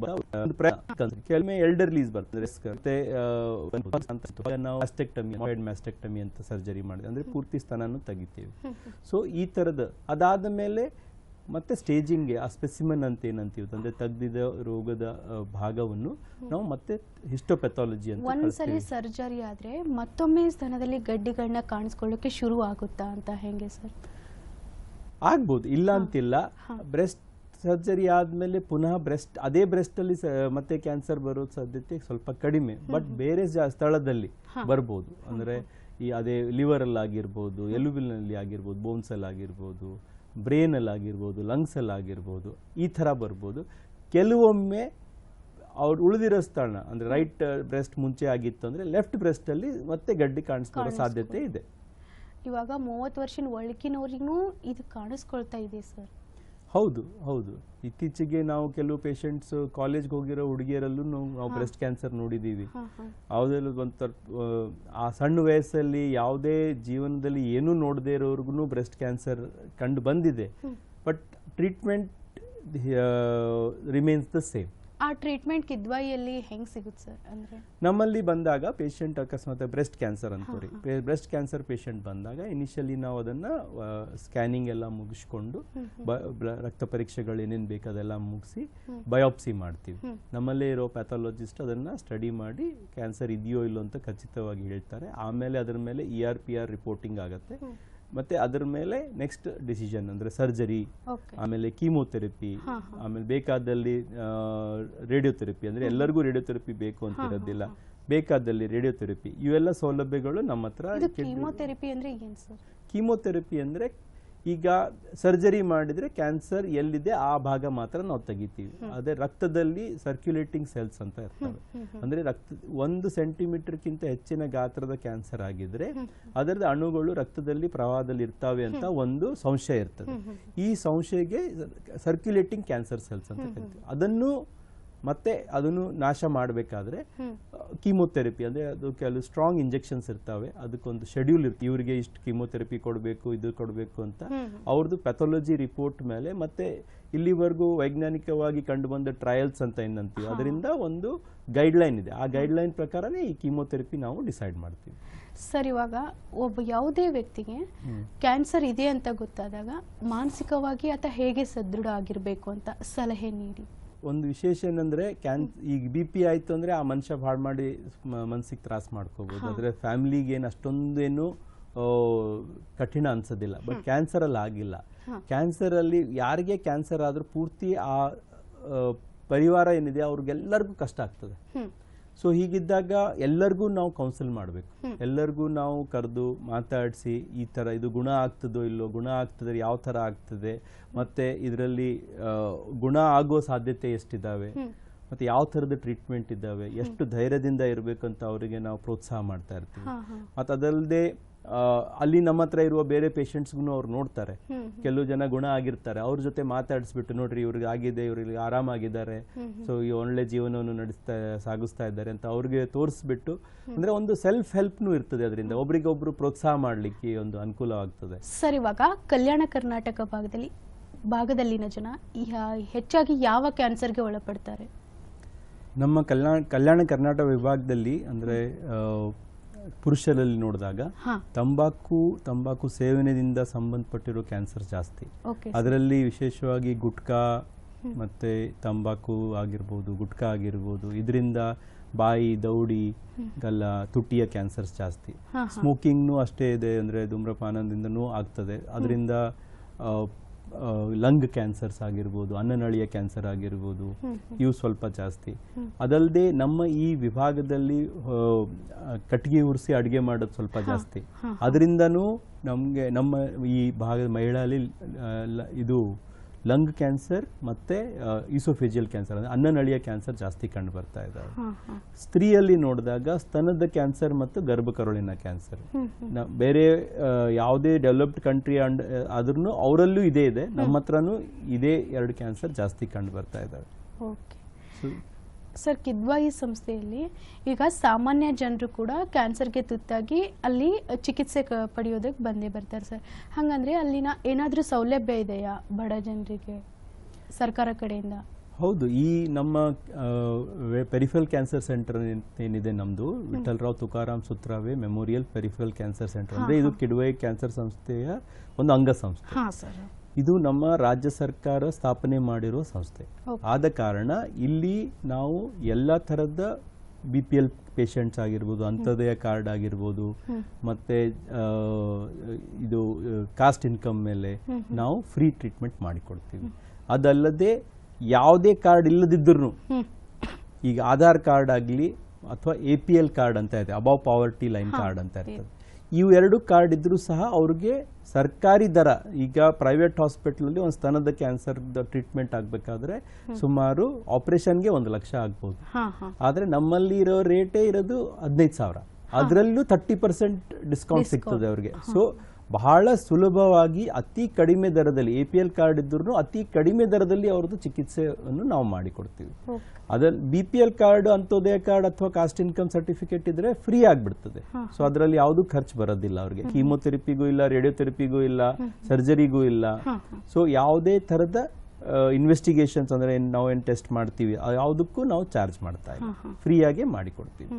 ಕೆಲವೊಮ್ಮೆ ಎಲ್ಡರ್ಲೀಸ್ ಬರ್ತದೆ. ಮತ್ತೆ ನಾವು ಮ್ಯಾಸ್ಟೆಕ್ಟಮಿ ಮ್ಯಾಸ್ಟೆಕ್ಟಮಿ ಅಂತ ಸರ್ಜರಿ ಮಾಡಿದ್ರೆ ಅಂದ್ರೆ ಪೂರ್ತಿ ಸ್ತನನ್ನು ತೆಗಿತೀವಿ. ಸೊ ಈ ತರದ ಅದಾದ ಮೇಲೆ ಮತ್ತೆ ಸ್ಟೇಜಿಂಗ್ಗೆ ಆ ಸ್ಪೆಸಿಮನ್ ಅಂತ ಏನಂತೀವಿ ಅಂದ್ರೆ ತಗ್ದಿದ ರೋಗದ ಭಾಗವನ್ನು ನಾವು ಮತ್ತೆ ಹಿಸ್ಟೋಪೆಥಾಲಜಿ ಅಂತ ಒಂದ್ಸಲಿ ಕಳಿಸ್ತೀವಿ. ಸರ್ಜರಿ ಆದ್ರೆ ಮತ್ತೊಮ್ಮೆ ಸ್ಥಾನದಲ್ಲಿ ಗಡ್ಡಿಗಳನ್ನ ಕಾಣಿಸ್ಕೊಳ್ಳೋಕೆ ಶುರು ಆಗುತ್ತಾ ಅಂತ ಹೆಂಗೆ ಸರ್? ಆಗ್ಬೋದು ಇಲ್ಲ ಅಂತಿಲ್ಲ. ಬ್ರೆಸ್ಟ್ ಸರ್ಜರಿ ಆದ್ಮೇಲೆ ಪುನಃ ಬ್ರೆಸ್ಟ್ ಅದೇ ಬ್ರೆಸ್ಟ್ ಅಲ್ಲಿ ಮತ್ತೆ ಕ್ಯಾನ್ಸರ್ ಬರೋ ಸಾಧ್ಯತೆ ಸ್ವಲ್ಪ ಕಡಿಮೆ. ಬಟ್ ಬೇರೆ ಸ್ಥಳದಲ್ಲಿ ಬರ್ಬೋದು. ಅಂದ್ರೆ ಈ ಅದೇ ಲಿವರ್ ಅಲ್ಲಿ ಆಗಿರ್ಬೋದು ಎಲುಬಿನಲ್ಲಿ ಆಗಿರ್ಬೋದು ಬೋನ್ಸ್ ಅಲ್ಲಿ ಆಗಿರ್ಬೋದು ಬ್ರೇನ್ ಅಲ್ಲಿ ಆಗಿರ್ಬೋದು ಲಂಗ್ಸಲ್ಲಿ ಆಗಿರ್ಬೋದು ಈ ಥರ ಬರ್ಬೋದು. ಕೆಲವೊಮ್ಮೆ ಅವ್ರು ಉಳಿದಿರೋ ಸ್ಥಳ ಅಂದರೆ ರೈಟ್ ಬ್ರೆಸ್ಟ್ ಮುಂಚೆ ಆಗಿತ್ತು ಅಂದರೆ ಲೆಫ್ಟ್ ಬ್ರೆಸ್ಟಲ್ಲಿ ಮತ್ತೆ ಗಡ್ಡಿ ಕಾಣಿಸ್ಕೊಳ್ಳೋ ಸಾಧ್ಯತೆ ಇದೆ. ಇವಾಗ ಮೂವತ್ತು ವರ್ಷದ ಒಳಗಿನವ್ರಿಗೂ ಇದು ಕಾಣಿಸ್ಕೊಳ್ತಾ ಇದೆ ಸರ್. ಹೌದು ಹೌದು. ಇತ್ತೀಚೆಗೆ ನಾವು ಕೆಲವು ಪೇಷಂಟ್ಸ್ ಕಾಲೇಜ್ಗೆ ಹೋಗಿರೋ ಹುಡುಗಿಯರಲ್ಲೂ ನಾವು ಬ್ರೆಸ್ಟ್ ಕ್ಯಾನ್ಸರ್ ನೋಡಿದ್ದೀವಿ ಯಾವುದೆಲ್ಲ ಒಂದು ಆ ಸಣ್ಣ ವಯಸ್ಸಲ್ಲಿ ಯಾವುದೇ ಜೀವನದಲ್ಲಿ ಏನೂ ನೋಡದೇ ಇರೋರ್ಗು ಬ್ರೆಸ್ಟ್ ಕ್ಯಾನ್ಸರ್ ಕಂಡು ಬಂದಿದೆ. But treatment remains the same ಆ ಟ್ರೀಟ್ಮೆಂಟ್ ಕಿದ್ವಾಯಿಯಲ್ಲಿ ಹೆಂಗ್ ಸಿಗುತ್ತೆ ಸರ್ ಅಂದ್ರೆ? ನಮ್ಮಲ್ಲಿ ಬಂದಾಗ ಪೇಷಂಟ್ ಅಕಸ್ಮಾತ್ ಬ್ರೆಸ್ಟ್ ಕ್ಯಾನ್ಸರ್ ಅಂತೀವಿ ಬ್ರೆಸ್ಟ್ ಕ್ಯಾನ್ಸರ್ ಪೇಷಂಟ್ ಬಂದಾಗ ಇನಿಷಿಯಲಿ ನಾವು ಅದನ್ನ ಸ್ಕ್ಯಾನಿಂಗ್ ಎಲ್ಲ ಮುಗಿಸ್ಕೊಂಡು ರಕ್ತ ಪರೀಕ್ಷೆಗಳು ಏನೇನು ಬೇಕು ಅದೆಲ್ಲ ಮುಗಿಸಿ ಬಯೋಪ್ಸಿ ಮಾಡ್ತೀವಿ. ನಮ್ಮಲ್ಲೇ ಇರೋ ಪ್ಯಾಥಾಲಜಿಸ್ಟ್ ಅದನ್ನ ಸ್ಟಡಿ ಮಾಡಿ ಕ್ಯಾನ್ಸರ್ ಇದೆಯೋ ಇಲ್ಲೋ ಅಂತ ಖಚಿತವಾಗಿ ಹೇಳ್ತಾರೆ. ಆಮೇಲೆ ಅದರ ಮೇಲೆ E R P R reporting ಆಗುತ್ತೆ. ಮತ್ತೆ ಅದರ ಮೇಲೆ ನೆಕ್ಸ್ಟ್ ಡಿಸಿಷನ್ ಅಂದ್ರೆ ಸರ್ಜರಿ ಆಮೇಲೆ ಕೀಮೋಥೆರಪಿ ಆಮೇಲೆ ಬೇಕಾದಲ್ಲಿ ರೇಡಿಯೋಥೆರಪಿ ಅಂದ್ರೆ ಎಲ್ಲರಿಗೂ ರೇಡಿಯೋಥೆರಪಿ ಬೇಕು ಅಂತ ಇರೋದಿಲ್ಲ. ಬೇಕಾದಲ್ಲಿ ರೇಡಿಯೋಥೆರಪಿ ಇವೆಲ್ಲ ಸೌಲಭ್ಯಗಳು ನಮ್ಮ ಹತ್ರ ಕೀಮೋಥೆರಪಿ ಅಂದ್ರೆ ಕೀಮೋಥೆರಪಿ ಅಂದ್ರೆ ಈಗ ಸರ್ಜರಿ ಮಾಡಿದರೆ ಕ್ಯಾನ್ಸರ್ ಎಲ್ಲಿದೆ ಆ ಭಾಗ ಮಾತ್ರ ನಾವು ತೆಗಿತೀವಿ. ಅದೇ ರಕ್ತದಲ್ಲಿ ಸರ್ಕ್ಯುಲೇಟಿಂಗ್ ಸೆಲ್ಸ್ ಅಂತ ಇರ್ತವೆ. ಅಂದರೆ ರಕ್ತ ಒಂದು ಸೆಂಟಿಮೀಟರ್ಗಿಂತ ಹೆಚ್ಚಿನ ಗಾತ್ರದ ಕ್ಯಾನ್ಸರ್ ಆಗಿದ್ರೆ ಅದರದ ಅಣುಗಳು ರಕ್ತದಲ್ಲಿ ಪ್ರವಾಹದಲ್ಲಿ ಇರ್ತಾವೆ ಅಂತ ಒಂದು ಸಂಶಯ ಇರ್ತದೆ. ಈ ಸಂಶಯಗೆ ಸರ್ಕ್ಯುಲೇಟಿಂಗ್ ಕ್ಯಾನ್ಸರ್ ಸೆಲ್ಸ್ ಅಂತ ಕರಿತೀವಿ ಅದನ್ನು ಮತ್ತೆ ಅದನ್ನು ನಾಶ ಮಾಡಬೇಕಾದ್ರೆ ಕೀಮೋಥೆರಪಿ ಅಂದ್ರೆ ಅದು ಕೆಲವು ಸ್ಟ್ರಾಂಗ್ ಇಂಜೆಕ್ಷನ್ಸ್ ಇರ್ತಾವೆ. ಅದಕ್ಕೊಂದು ಶೆಡ್ಯೂಲ್ ಇರುತ್ತೆ ಇವರಿಗೆ ಇಷ್ಟು ಕೀಮೋಥೆರಪಿ ಕೊಡಬೇಕು ಇದು ಕೊಡಬೇಕು ಅಂತ. ಅವ್ರದ್ದು ಪ್ಯಾಥಾಲಜಿ ರಿಪೋರ್ಟ್ ಮೇಲೆ ಮತ್ತೆ ಇಲ್ಲಿವರೆಗೂ ವೈಜ್ಞಾನಿಕವಾಗಿ ಕಂಡುಬಂದ ಟ್ರಯಲ್ಸ್ ಅಂತ ಏನಂತೀವಿ. ಅದರಿಂದ ಒಂದು ಗೈಡ್ಲೈನ್ ಇದೆ. ಆ ಗೈಡ್ಲೈನ್ ಪ್ರಕಾರನೇ ಈ ಕೀಮೋಥೆರಪಿ ನಾವು ಡಿಸೈಡ್ ಮಾಡ್ತೀವಿ. ಸರ್ ಇವಾಗ ಒಬ್ಬ ಯಾವುದೇ ವ್ಯಕ್ತಿಗೆ ಕ್ಯಾನ್ಸರ್ ಇದೆ ಅಂತ ಗೊತ್ತಾದಾಗ ಮಾನಸಿಕವಾಗಿ ಆತ ಹೇಗೆ ಸದೃಢ ಆಗಿರಬೇಕು ಅಂತ ಸಲಹೆ ನೀಡಿ? ಒಂದು ವಿಶೇಷ ಏನಂದ್ರೆ ಕ್ಯಾನ್ ಈಗ ಬಿ ಪಿ ಆಯ್ತು ಅಂದ್ರೆ ಆ ಮನುಷ್ಯ ಭಾಳ ಮಾಡಿ ಮನ್ಸಿಗೆ ತ್ರಾಸ ಮಾಡ್ಕೋಬಹುದು ಅಂದ್ರೆ ಫ್ಯಾಮಿಲಿಗೆ ಏನು ಅಷ್ಟೊಂದೇನು ಕಠಿಣ ಅನ್ಸೋದಿಲ್ಲ. ಬಟ್ ಕ್ಯಾನ್ಸರ್ ಅಲ್ಲಿ ಆಗಿಲ್ಲ. ಕ್ಯಾನ್ಸರ್ ಅಲ್ಲಿ ಯಾರಿಗೆ ಕ್ಯಾನ್ಸರ್ ಆದ್ರೂ ಪೂರ್ತಿ ಆ ಪರಿವಾರ ಏನಿದೆ ಅವ್ರಿಗೆಲ್ಲರಿಗೂ ಕಷ್ಟ ಆಗ್ತದೆ. ಸೊ ಹೀಗಿದ್ದಾಗ ಎಲ್ಲರಿಗೂ ನಾವು ಕೌನ್ಸಿಲ್ ಮಾಡಬೇಕು. ಎಲ್ಲರಿಗೂ ನಾವು ಕರೆದು ಮಾತಾಡಿಸಿ ಈ ಥರ ಇದು ಗುಣ ಆಗ್ತದೋ ಇಲ್ಲೋ ಗುಣ ಆಗ್ತದೆ ಯಾವ ಥರ ಆಗ್ತದೆ ಮತ್ತೆ ಇದರಲ್ಲಿ ಗುಣ ಆಗೋ ಸಾಧ್ಯತೆ ಎಷ್ಟಿದ್ದಾವೆ ಮತ್ತೆ ಯಾವ ಥರದ ಟ್ರೀಟ್ಮೆಂಟ್ ಇದ್ದಾವೆ ಎಷ್ಟು ಧೈರ್ಯದಿಂದ ಇರಬೇಕಂತ ಅವರಿಗೆ ನಾವು ಪ್ರೋತ್ಸಾಹ ಮಾಡ್ತಾ ಇರ್ತೀವಿ. ಮತ್ತು ಅದಲ್ಲದೆ ಅಲ್ಲಿ ನಮ್ಮ ಹತ್ರ ಇರುವ ಬೇರೆ ಪೇಷಂಟ್ಸ್ಗೂ ಅವ್ರು ನೋಡ್ತಾರೆ. ಕೆಲವು ಜನ ಗುಣ ಆಗಿರ್ತಾರೆ. ಅವ್ರ ಜೊತೆ ಮಾತಾಡಿಸ್ಬಿಟ್ಟು ನೋಡ್ರಿ ಇವ್ರಿಗೆ ಆಗಿದೆ ಇವ್ರಿಗೆ ಆರಾಮಾಗಿದ್ದಾರೆ. ಸೊ ಈ ಒಳ್ಳೆ ಜೀವನವನ್ನು ನಡೆಸ್ತಾ ಸಾಗಿಸ್ತಾ ಇದ್ದಾರೆ ಅಂತ ಅವ್ರಿಗೆ ತೋರಿಸ್ಬಿಟ್ಟು ಅಂದ್ರೆ ಒಂದು ಸೆಲ್ಫ್ ಹೆಲ್ಪ್ನು ಇರ್ತದೆ ಅದರಿಂದ. ಒಬ್ರಿಗೊಬ್ರು ಪ್ರೋತ್ಸಾಹ ಮಾಡ್ಲಿಕ್ಕೆ ಒಂದು ಅನುಕೂಲವಾಗ್ತದೆ ಸರ್ ಇವಾಗ ಕಲ್ಯಾಣ ಕರ್ನಾಟಕ ಭಾಗದಲ್ಲಿ ಭಾಗದಲ್ಲಿನ ಜನ ಹೆಚ್ಚಾಗಿ ಯಾವ ಕ್ಯಾನ್ಸರ್ಗೆ ಒಳಪಡ್ತಾರೆ? ನಮ್ಮ ಕಲ್ಯಾಣ ಕಲ್ಯಾಣ ಕರ್ನಾಟಕ ವಿಭಾಗದಲ್ಲಿ ಅಂದ್ರೆ ಪುರುಷರಲ್ಲಿ ನೋಡಿದಾಗ ತಂಬಾಕು ತಂಬಾಕು ಸೇವನೆಯಿಂದ ಸಂಬಂಧಪಟ್ಟಿರೋ ಕ್ಯಾನ್ಸರ್ ಜಾಸ್ತಿ. ಅದರಲ್ಲಿ ವಿಶೇಷವಾಗಿ ಗುಟ್ಕಾ ಮತ್ತೆ ತಂಬಾಕು ಆಗಿರ್ಬೋದು ಗುಟ್ಕಾ ಆಗಿರ್ಬೋದು ಇದರಿಂದ ಬಾಯಿ ದೌಡಿ ಗಲ್ಲ ತುಟಿಯ ಕ್ಯಾನ್ಸರ್ಸ್ ಜಾಸ್ತಿ. ಸ್ಮೋಕಿಂಗ್ನು ಅಷ್ಟೇ ಇದೆ ಅಂದರೆ ಧೂಮ್ರಪಾನದಿಂದನೂ ಆಗ್ತದೆ. ಅದರಿಂದ ಲಂಗ್ ಕ್ಯಾನ್ಸರ್ಸ್ ಆಗಿರ್ಬೋದು ಅನ್ನನಳಿಯ ಕ್ಯಾನ್ಸರ್ ಆಗಿರ್ಬೋದು ಇವು ಸ್ವಲ್ಪ ಜಾಸ್ತಿ. ಅದಲ್ಲದೆ ನಮ್ಮ ಈ ವಿಭಾಗದಲ್ಲಿ ಕಟ್ಟಿಗೆ ಉರಿಸಿ ಅಡುಗೆ ಮಾಡೋದು ಸ್ವಲ್ಪ ಜಾಸ್ತಿ. ಅದರಿಂದನೂ ನಮಗೆ ನಮ್ಮ ಈ ಭಾಗದ ಮಹಿಳೆಯಲ್ಲಿ ಇದು ಲಂಗ್ ಕ್ಯಾನ್ಸರ್ ಮತ್ತೆ ಇಸೋಫೇಜಿಯಲ್ ಕ್ಯಾನ್ಸರ್ ಅಂದರೆ ಅನ್ನನಳಿಯ ಕ್ಯಾನ್ಸರ್ ಜಾಸ್ತಿ ಕಂಡು ಬರ್ತಾ ಇದ್ದಾವೆ. ಸ್ತ್ರೀಯಲ್ಲಿ ನೋಡಿದಾಗ ಸ್ತನದ ಕ್ಯಾನ್ಸರ್ ಮತ್ತು ಗರ್ಭಕರುಳಿನ ಕ್ಯಾನ್ಸರ್. ಬೇರೆ ಯಾವುದೇ ಡೆವಲಪ್ಡ್ ಕಂಟ್ರಿ ಅಂಡ್ ಆದ್ರೂ ಅವರಲ್ಲೂ ಇದೇ ಇದೆ. ನಮ್ಮ ಹತ್ರನೂ ಇದೇ ಎರಡು ಕ್ಯಾನ್ಸರ್ ಜಾಸ್ತಿ ಕಂಡು ಬರ್ತಾ ಇದ್ದಾವೆ. ಸರ್ ಕಿದ್ವಾಯಿ ಸಂಸ್ಥೆಯಲ್ಲಿ ಈಗ ಸಾಮಾನ್ಯ ಜನರು ಕೂಡ ಕ್ಯಾನ್ಸರ್ಗೆ ತುತ್ತಾಗಿ ಅಲ್ಲಿ ಚಿಕಿತ್ಸೆ ಕ ಪಡೆಯೋದಕ್ಕೆ ಬಂದೇ ಬರ್ತಾರೆ ಸರ್. ಹಾಗಂದರೆ ಅಲ್ಲಿನ ಏನಾದರೂ ಸೌಲಭ್ಯ ಇದೆಯಾ ಬಡ ಜನರಿಗೆ ಸರ್ಕಾರ ಕಡೆಯಿಂದ? ಹೌದು ಈ ನಮ್ಮ ಪೆರಿಫಲ್ ಕ್ಯಾನ್ಸರ್ ಸೆಂಟರ್ ಏನಿದೆ ನಮ್ಮದು Vittal Rao Tukaram Sutrave memorial peripheral cancer centre ಅಂದರೆ ಇದು ಕಿಡ್ವೈ ಕ್ಯಾನ್ಸರ್ ಸಂಸ್ಥೆಯ ಒಂದು ಅಂಗಸಂಸ್ಥೆ. ಹಾಂ ಸರ್. ಇದು ನಮ್ಮ ರಾಜ್ಯ ಸರ್ಕಾರ ಸ್ಥಾಪನೆ ಮಾಡಿರೋ ಸಂಸ್ಥೆ. ಆದ ಕಾರಣ ಇಲ್ಲಿ ನಾವು ಎಲ್ಲ ಥರದ ಬಿ ಪಿ ಎಲ್ ಪೇಷಂಟ್ಸ್ ಆಗಿರ್ಬೋದು ಅಂತ್ಯೋದಯ ಕಾರ್ಡ್ ಆಗಿರ್ಬೋದು ಮತ್ತೆ ಇದು ಕಾಸ್ಟ್ ಇನ್ಕಮ್ ಮೇಲೆ ನಾವು ಫ್ರೀ ಟ್ರೀಟ್ಮೆಂಟ್ ಮಾಡಿಕೊಡ್ತೀವಿ. ಅದಲ್ಲದೆ ಯಾವುದೇ ಕಾರ್ಡ್ ಇಲ್ಲದಿದ್ದರೂ ಈಗ ಆಧಾರ್ ಕಾರ್ಡ್ ಆಗಲಿ ಅಥವಾ ಎ ಪಿ ಎಲ್ ಕಾರ್ಡ್ ಅಂತ ಇದೆ ಅಬೌವ್ ಪಾವರ್ಟಿ ಲೈನ್ ಕಾರ್ಡ್ ಅಂತ ಇರ್ತದೆ. ಇವು ಎರಡು ಕಾರ್ಡ್ ಇದ್ದರೂ ಸಹ ಅವ್ರಿಗೆ ಸರ್ಕಾರಿ ದರ ಈಗ ಪ್ರೈವೇಟ್ ಹಾಸ್ಪಿಟ್ಲಲ್ಲಿ ಒಂದು ಸ್ತನದ ಕ್ಯಾನ್ಸರ್ ಟ್ರೀಟ್ಮೆಂಟ್ ಆಗಬೇಕಾದ್ರೆ ಸುಮಾರು ಆಪರೇಷನ್ಗೆ ಒಂದು ಲಕ್ಷ ಆಗ್ಬೋದು. ಆದರೆ ನಮ್ಮಲ್ಲಿ ಇರೋ ರೇಟೇ ಇರೋದು ಹದಿನೈದು ಸಾವಿರ. ಅದರಲ್ಲೂ ತರ್ಟಿ ಪರ್ಸೆಂಟ್ ಡಿಸ್ಕೌಂಟ್ ಸಿಗ್ತದೆ ಅವ್ರಿಗೆ. ಸೊ ಬಹಳ ಸುಲಭವಾಗಿ ಅತಿ ಕಡಿಮೆ ದರದಲ್ಲಿ ಎ ಪಿ ಎಲ್ ಕಾರ್ಡ್ ಇದ್ರೂ ಅತಿ ಕಡಿಮೆ ದರದಲ್ಲಿ ಅವ್ರದ್ದು ಚಿಕಿತ್ಸೆಯನ್ನು ನಾವು ಮಾಡಿಕೊಡ್ತೀವಿ. ಅದ್ರಲ್ಲಿ B P L card Antyodaya card ಅಥವಾ ಕಾಸ್ಟ್ ಇನ್ಕಮ್ ಸರ್ಟಿಫಿಕೇಟ್ ಇದ್ರೆ ಫ್ರೀ ಆಗಿಬಿಡ್ತದೆ. ಸೊ ಅದರಲ್ಲಿ ಯಾವುದು ಖರ್ಚು ಬರೋದಿಲ್ಲ ಅವ್ರಿಗೆ. ಕೀಮೋಥೆರಪಿಗೂ ಇಲ್ಲ ರೇಡಿಯೋಥೆರಪಿಗೂ ಇಲ್ಲ ಸರ್ಜರಿಗೂ ಇಲ್ಲ. ಸೊ ಯಾವುದೇ ಥರದ ಇನ್ವೆಸ್ಟಿಗೇಷನ್ಸ್ ಅಂದ್ರೆ ನಾವು ಏನು ಟೆಸ್ಟ್ ಮಾಡ್ತೀವಿ ಯಾವುದಕ್ಕೂ ನಾವು ಚಾರ್ಜ್ ಮಾಡ್ತಾ ಇಲ್ಲ. ಫ್ರೀಯಾಗೆ ಮಾಡಿಕೊಡ್ತೀವಿ.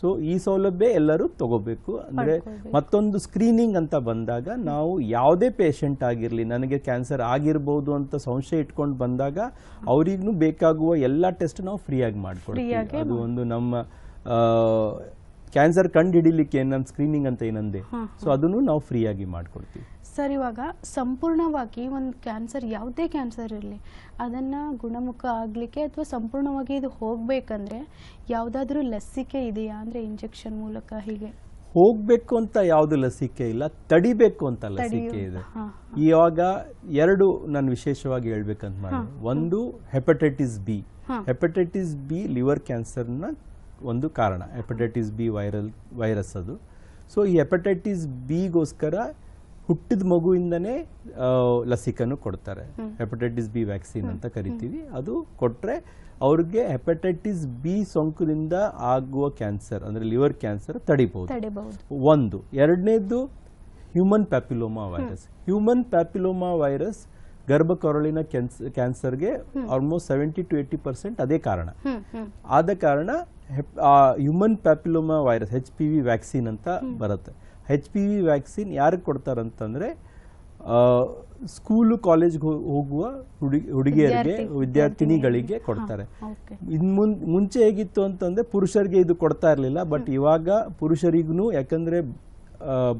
ಸೊ ಈ ಸೌಲಭ್ಯ ಎಲ್ಲರೂ ತಗೋಬೇಕು. ಅಂದ್ರೆ ಮತ್ತೊಂದು ಸ್ಕ್ರೀನಿಂಗ್ ಅಂತ ಬಂದಾಗ ನಾವು ಯಾವುದೇ ಪೇಷಂಟ್ ಆಗಿರಲಿ ನನಗೆ ಕ್ಯಾನ್ಸರ್ ಆಗಿರ್ಬೋದು ಅಂತ ಸಂಶಯ ಇಟ್ಕೊಂಡು ಬಂದಾಗ ಅವರಿಗೂ ಬೇಕಾಗುವ ಎಲ್ಲ ಟೆಸ್ಟ್ ನಾವು ಫ್ರೀಯಾಗಿ ಮಾಡ್ಕೊಡ್ತೀವಿ. ಅದು ಒಂದು ನಮ್ಮ ಕ್ಯಾನ್ಸರ್ ಕಂಡು ಹಿಡಿಲಿಕ್ಕೆ ನನ್ನ ಸ್ಕ್ರೀನಿಂಗ್ ಅಂತ ಏನಂದೆ. ಸೊ ಅದನ್ನು ನಾವು ಫ್ರೀಯಾಗಿ ಮಾಡಿಕೊಡ್ತೀವಿ ಸರ್ ಇವಾಗ ಸಂಪೂರ್ಣವಾಗಿ ಒಂದು ಕ್ಯಾನ್ಸರ್ ಯಾವುದೇ ಕ್ಯಾನ್ಸರ್ ಇರಲಿ ಅದನ್ನು ಗುಣಮುಖ ಆಗಲಿಕ್ಕೆ ಅಥವಾ ಸಂಪೂರ್ಣವಾಗಿ ಇದು ಹೋಗಬೇಕಂದ್ರೆ ಯಾವುದಾದ್ರೂ ಲಸಿಕೆ ಇದೆಯಾ? ಅಂದರೆ ಇಂಜೆಕ್ಷನ್ ಮೂಲಕ ಹೀಗೆ. ಹೋಗ್ಬೇಕು ಅಂತ ಯಾವುದು ಲಸಿಕೆ ಇಲ್ಲ ತಡಿಬೇಕು ಅಂತ ಲಸಿಕೆ ಇದೆ. ಇವಾಗ ಎರಡು ನಾನು ವಿಶೇಷವಾಗಿ ಹೇಳ್ಬೇಕಂತ ಮಾಡಿ ಒಂದು hepatitis B hepatitis B liver ಕ್ಯಾನ್ಸರ್ನ ಒಂದು ಕಾರಣ. ಹೆಪಟೈಟಿಸ್ ಬಿ ವೈರಲ್ ವೈರಸ್ ಅದು. ಸೊ ಈ ಹೆಪಟೈಟಿಸ್ ಬಿಗೋಸ್ಕರ ಹುಟ್ಟಿದ ಮಗುವಿಂದನೇ ಲಸಿಕೆಯನ್ನು ಲಸಿಕನ್ನು ಕೊಡ್ತಾರೆ. ಹೆಪಟೈಟಿಸ್ ಬಿ ವ್ಯಾಕ್ಸಿನ್ ಅಂತ ಕರಿತೀವಿ. ಅದು ಕೊಟ್ಟರೆ ಅವ್ರಿಗೆ ಹೆಪಟೈಟಿಸ್ ಬಿ ಸೋಂಕಿನಿಂದ ಆಗುವ ಕ್ಯಾನ್ಸರ್ ಅಂದರೆ ಲಿವರ್ ಕ್ಯಾನ್ಸರ್ ತಡೆಬಹುದು. ಒಂದು. ಎರಡನೇದು human papilloma virus human papilloma virus ಗರ್ಭಕರುಳಿನ ಕ್ಯಾನ್ಸರ್ಗೆ almost seventy to eighty percent ಅದೇ ಕಾರಣ. ಆದ ಕಾರಣ human papilloma virus H P V vaccine ಅಂತ ಬರುತ್ತೆ. ಹೆಚ್ ಪಿ ವಿ ವ್ಯಾಕ್ಸಿನ್ ಯಾರಿಗೆ ಕೊಡ್ತಾರಂತಂದ್ರೆ ಸ್ಕೂಲು ಕಾಲೇಜ್ಗೆ ಹೋಗುವ ಹುಡುಗಿ ಹುಡುಗಿಯರಿಗೆ ವಿದ್ಯಾರ್ಥಿನಿಗಳಿಗೆ ಕೊಡ್ತಾರೆ. ಇನ್ನು ಇನ್ ಮುನ್ ಮುಂಚೆ ಹೇಗಿತ್ತು ಅಂತಂದ್ರೆ ಪುರುಷರಿಗೆ ಇದು ಕೊಡ್ತಾ ಇರಲಿಲ್ಲ ಬಟ್ ಇವಾಗ ಪುರುಷರಿಗೂ ಯಾಕಂದ್ರೆ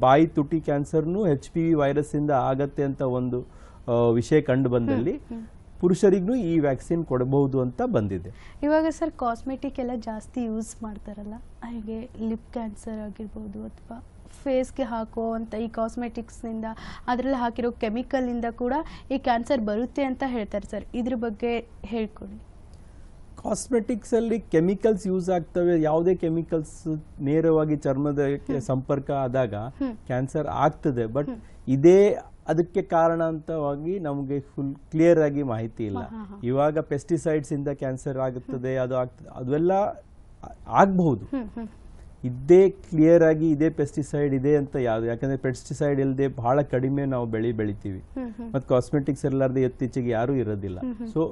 ಬಾಯಿ ತುಟಿ ಕ್ಯಾನ್ಸರ್ನು ಹೆಚ್ ಪಿ ವಿ ವೈರಸ್ ಇಂದ ಆಗತ್ತೆ ಅಂತ ಒಂದು ವಿಷಯ ಕಂಡು ಬಂದಲ್ಲಿ ಪುರುಷರಿಗೂ ಈ ವ್ಯಾಕ್ಸಿನ್ ಕೊಡಬಹುದು ಅಂತ ಬಂದಿದೆ. ಇವಾಗ ಸರ್ ಕಾಸ್ಮೆಟಿಕ್ ಎಲ್ಲ ಜಾಸ್ತಿ ಯೂಸ್ ಮಾಡ್ತಾರಲ್ಲ ಹಾಗೆ ಲಿಪ್ ಕ್ಯಾನ್ಸರ್ ಆಗಿರ್ಬೋದು ಅಥವಾ ಫೇಸ್ಗೆ ಹಾಕೋ ಅಂತ ಈ ಕಾಸ್ಮೆಟಿಕ್ಸ್ನಿಂದ ಅದರಲ್ಲಿ ಹಾಕಿರೋ ಕೆಮಿಕಲಿಂದ ಕೂಡ ಈ ಕ್ಯಾನ್ಸರ್ ಬರುತ್ತೆ ಅಂತ ಹೇಳ್ತಾರೆ ಸರ್. ಇದ್ರ ಬಗ್ಗೆ ಹೇಳ್ಕೊಡಿ. ಕಾಸ್ಮೆಟಿಕ್ಸಲ್ಲಿ ಕೆಮಿಕಲ್ಸ್ ಯೂಸ್ ಆಗ್ತವೆ. ಯಾವುದೇ ಕೆಮಿಕಲ್ಸ್ ನೇರವಾಗಿ ಚರ್ಮದ ಸಂಪರ್ಕ ಆದಾಗ ಕ್ಯಾನ್ಸರ್ ಆಗ್ತದೆ. ಬಟ್ ಇದೇ ಅದಕ್ಕೆ ಕಾರಣಾಂತವಾಗಿ ನಮಗೆ ಫುಲ್ ಕ್ಲಿಯರ್ ಆಗಿ ಮಾಹಿತಿ ಇಲ್ಲ. ಇವಾಗ ಪೆಸ್ಟಿಸೈಡ್ಸ್ ಇಂದ ಕ್ಯಾನ್ಸರ್ ಆಗುತ್ತದೆ ಅದು ಆಗ್ತದೆ ಅದೆಲ್ಲ ಆಗಬಹುದು. ಇದೇ ಕ್ಲಿಯರ್ ಆಗಿ ಇದೇ ಪೆಸ್ಟಿಸೈಡ್ ಇದೆ ಅಂತ ಯಾವ್ದು ಯಾಕಂದ್ರೆ ಪೆಸ್ಟಿಸೈಡ್ ಇಲ್ಲದೆ ಬಹಳ ಕಡಿಮೆ ನಾವು ಬೆಳೆ ಬೆಳಿತೀವಿ. ಮತ್ತು ಕಾಸ್ಮೆಟಿಕ್ಸ್ ಇರಲಾರ್ದೆ ಇತ್ತೀಚೆಗೆ ಯಾರೂ ಇರೋದಿಲ್ಲ. ಸೊ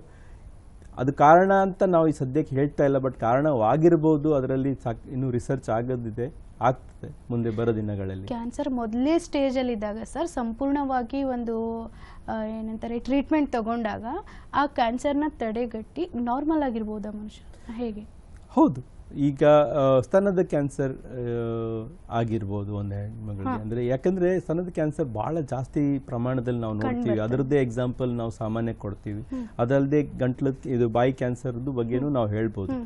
ಅದು ಕಾರಣ ಅಂತ ನಾವು ಈ ಸದ್ಯಕ್ಕೆ ಹೇಳ್ತಾ ಇಲ್ಲ ಬಟ್ ಕಾರಣವಾಗಿರ್ಬೋದು ಅದರಲ್ಲಿ ಸಾಕ್ ಇನ್ನು ರಿಸರ್ಚ್ ಆಗೋದಿದೆ. ಆಗ್ತದೆ ಮುಂದೆ ಬರೋ ದಿನಗಳಲ್ಲಿ. ಕ್ಯಾನ್ಸರ್ ಮೊದಲೇ ಸ್ಟೇಜಲ್ಲಿ ಇದ್ದಾಗ ಸರ್ ಸಂಪೂರ್ಣವಾಗಿ ಒಂದು ಏನಂತಾರೆ ಟ್ರೀಟ್ಮೆಂಟ್ ತಗೊಂಡಾಗ ಆ ಕ್ಯಾನ್ಸರ್ನ ತಡೆಗಟ್ಟಿ ನಾರ್ಮಲ್ ಆಗಿರ್ಬೋದಾ ಮನುಷ್ಯ? ಹೇಗೆ? ಹೌದು. ಈಗ ಸ್ತನದ ಕ್ಯಾನ್ಸರ್ ಆಗಿರ್ಬೋದು ಒಂದು ಹೆಣ್ಮಗಳಿಗೆ ಮಗಳಿಗೆ ಅಂದ್ರೆ ಯಾಕಂದ್ರೆ ಸ್ತನದ ಕ್ಯಾನ್ಸರ್ ಬಹಳ ಜಾಸ್ತಿ ಪ್ರಮಾಣದಲ್ಲಿ ನಾವು ನೋಡ್ತೀವಿ. ಅದರದ್ದೇ ಎಕ್ಸಾಂಪಲ್ ನಾವು ಸಾಮಾನ್ಯ ಕೊಡ್ತೀವಿ. ಅದಲ್ಲದೆ ಗಂಟ್ಲದ ಇದು ಬಾಯಿ ಕ್ಯಾನ್ಸರ್ದು ಬಗ್ಗೆನೂ ನಾವು ಹೇಳ್ಬೋದು.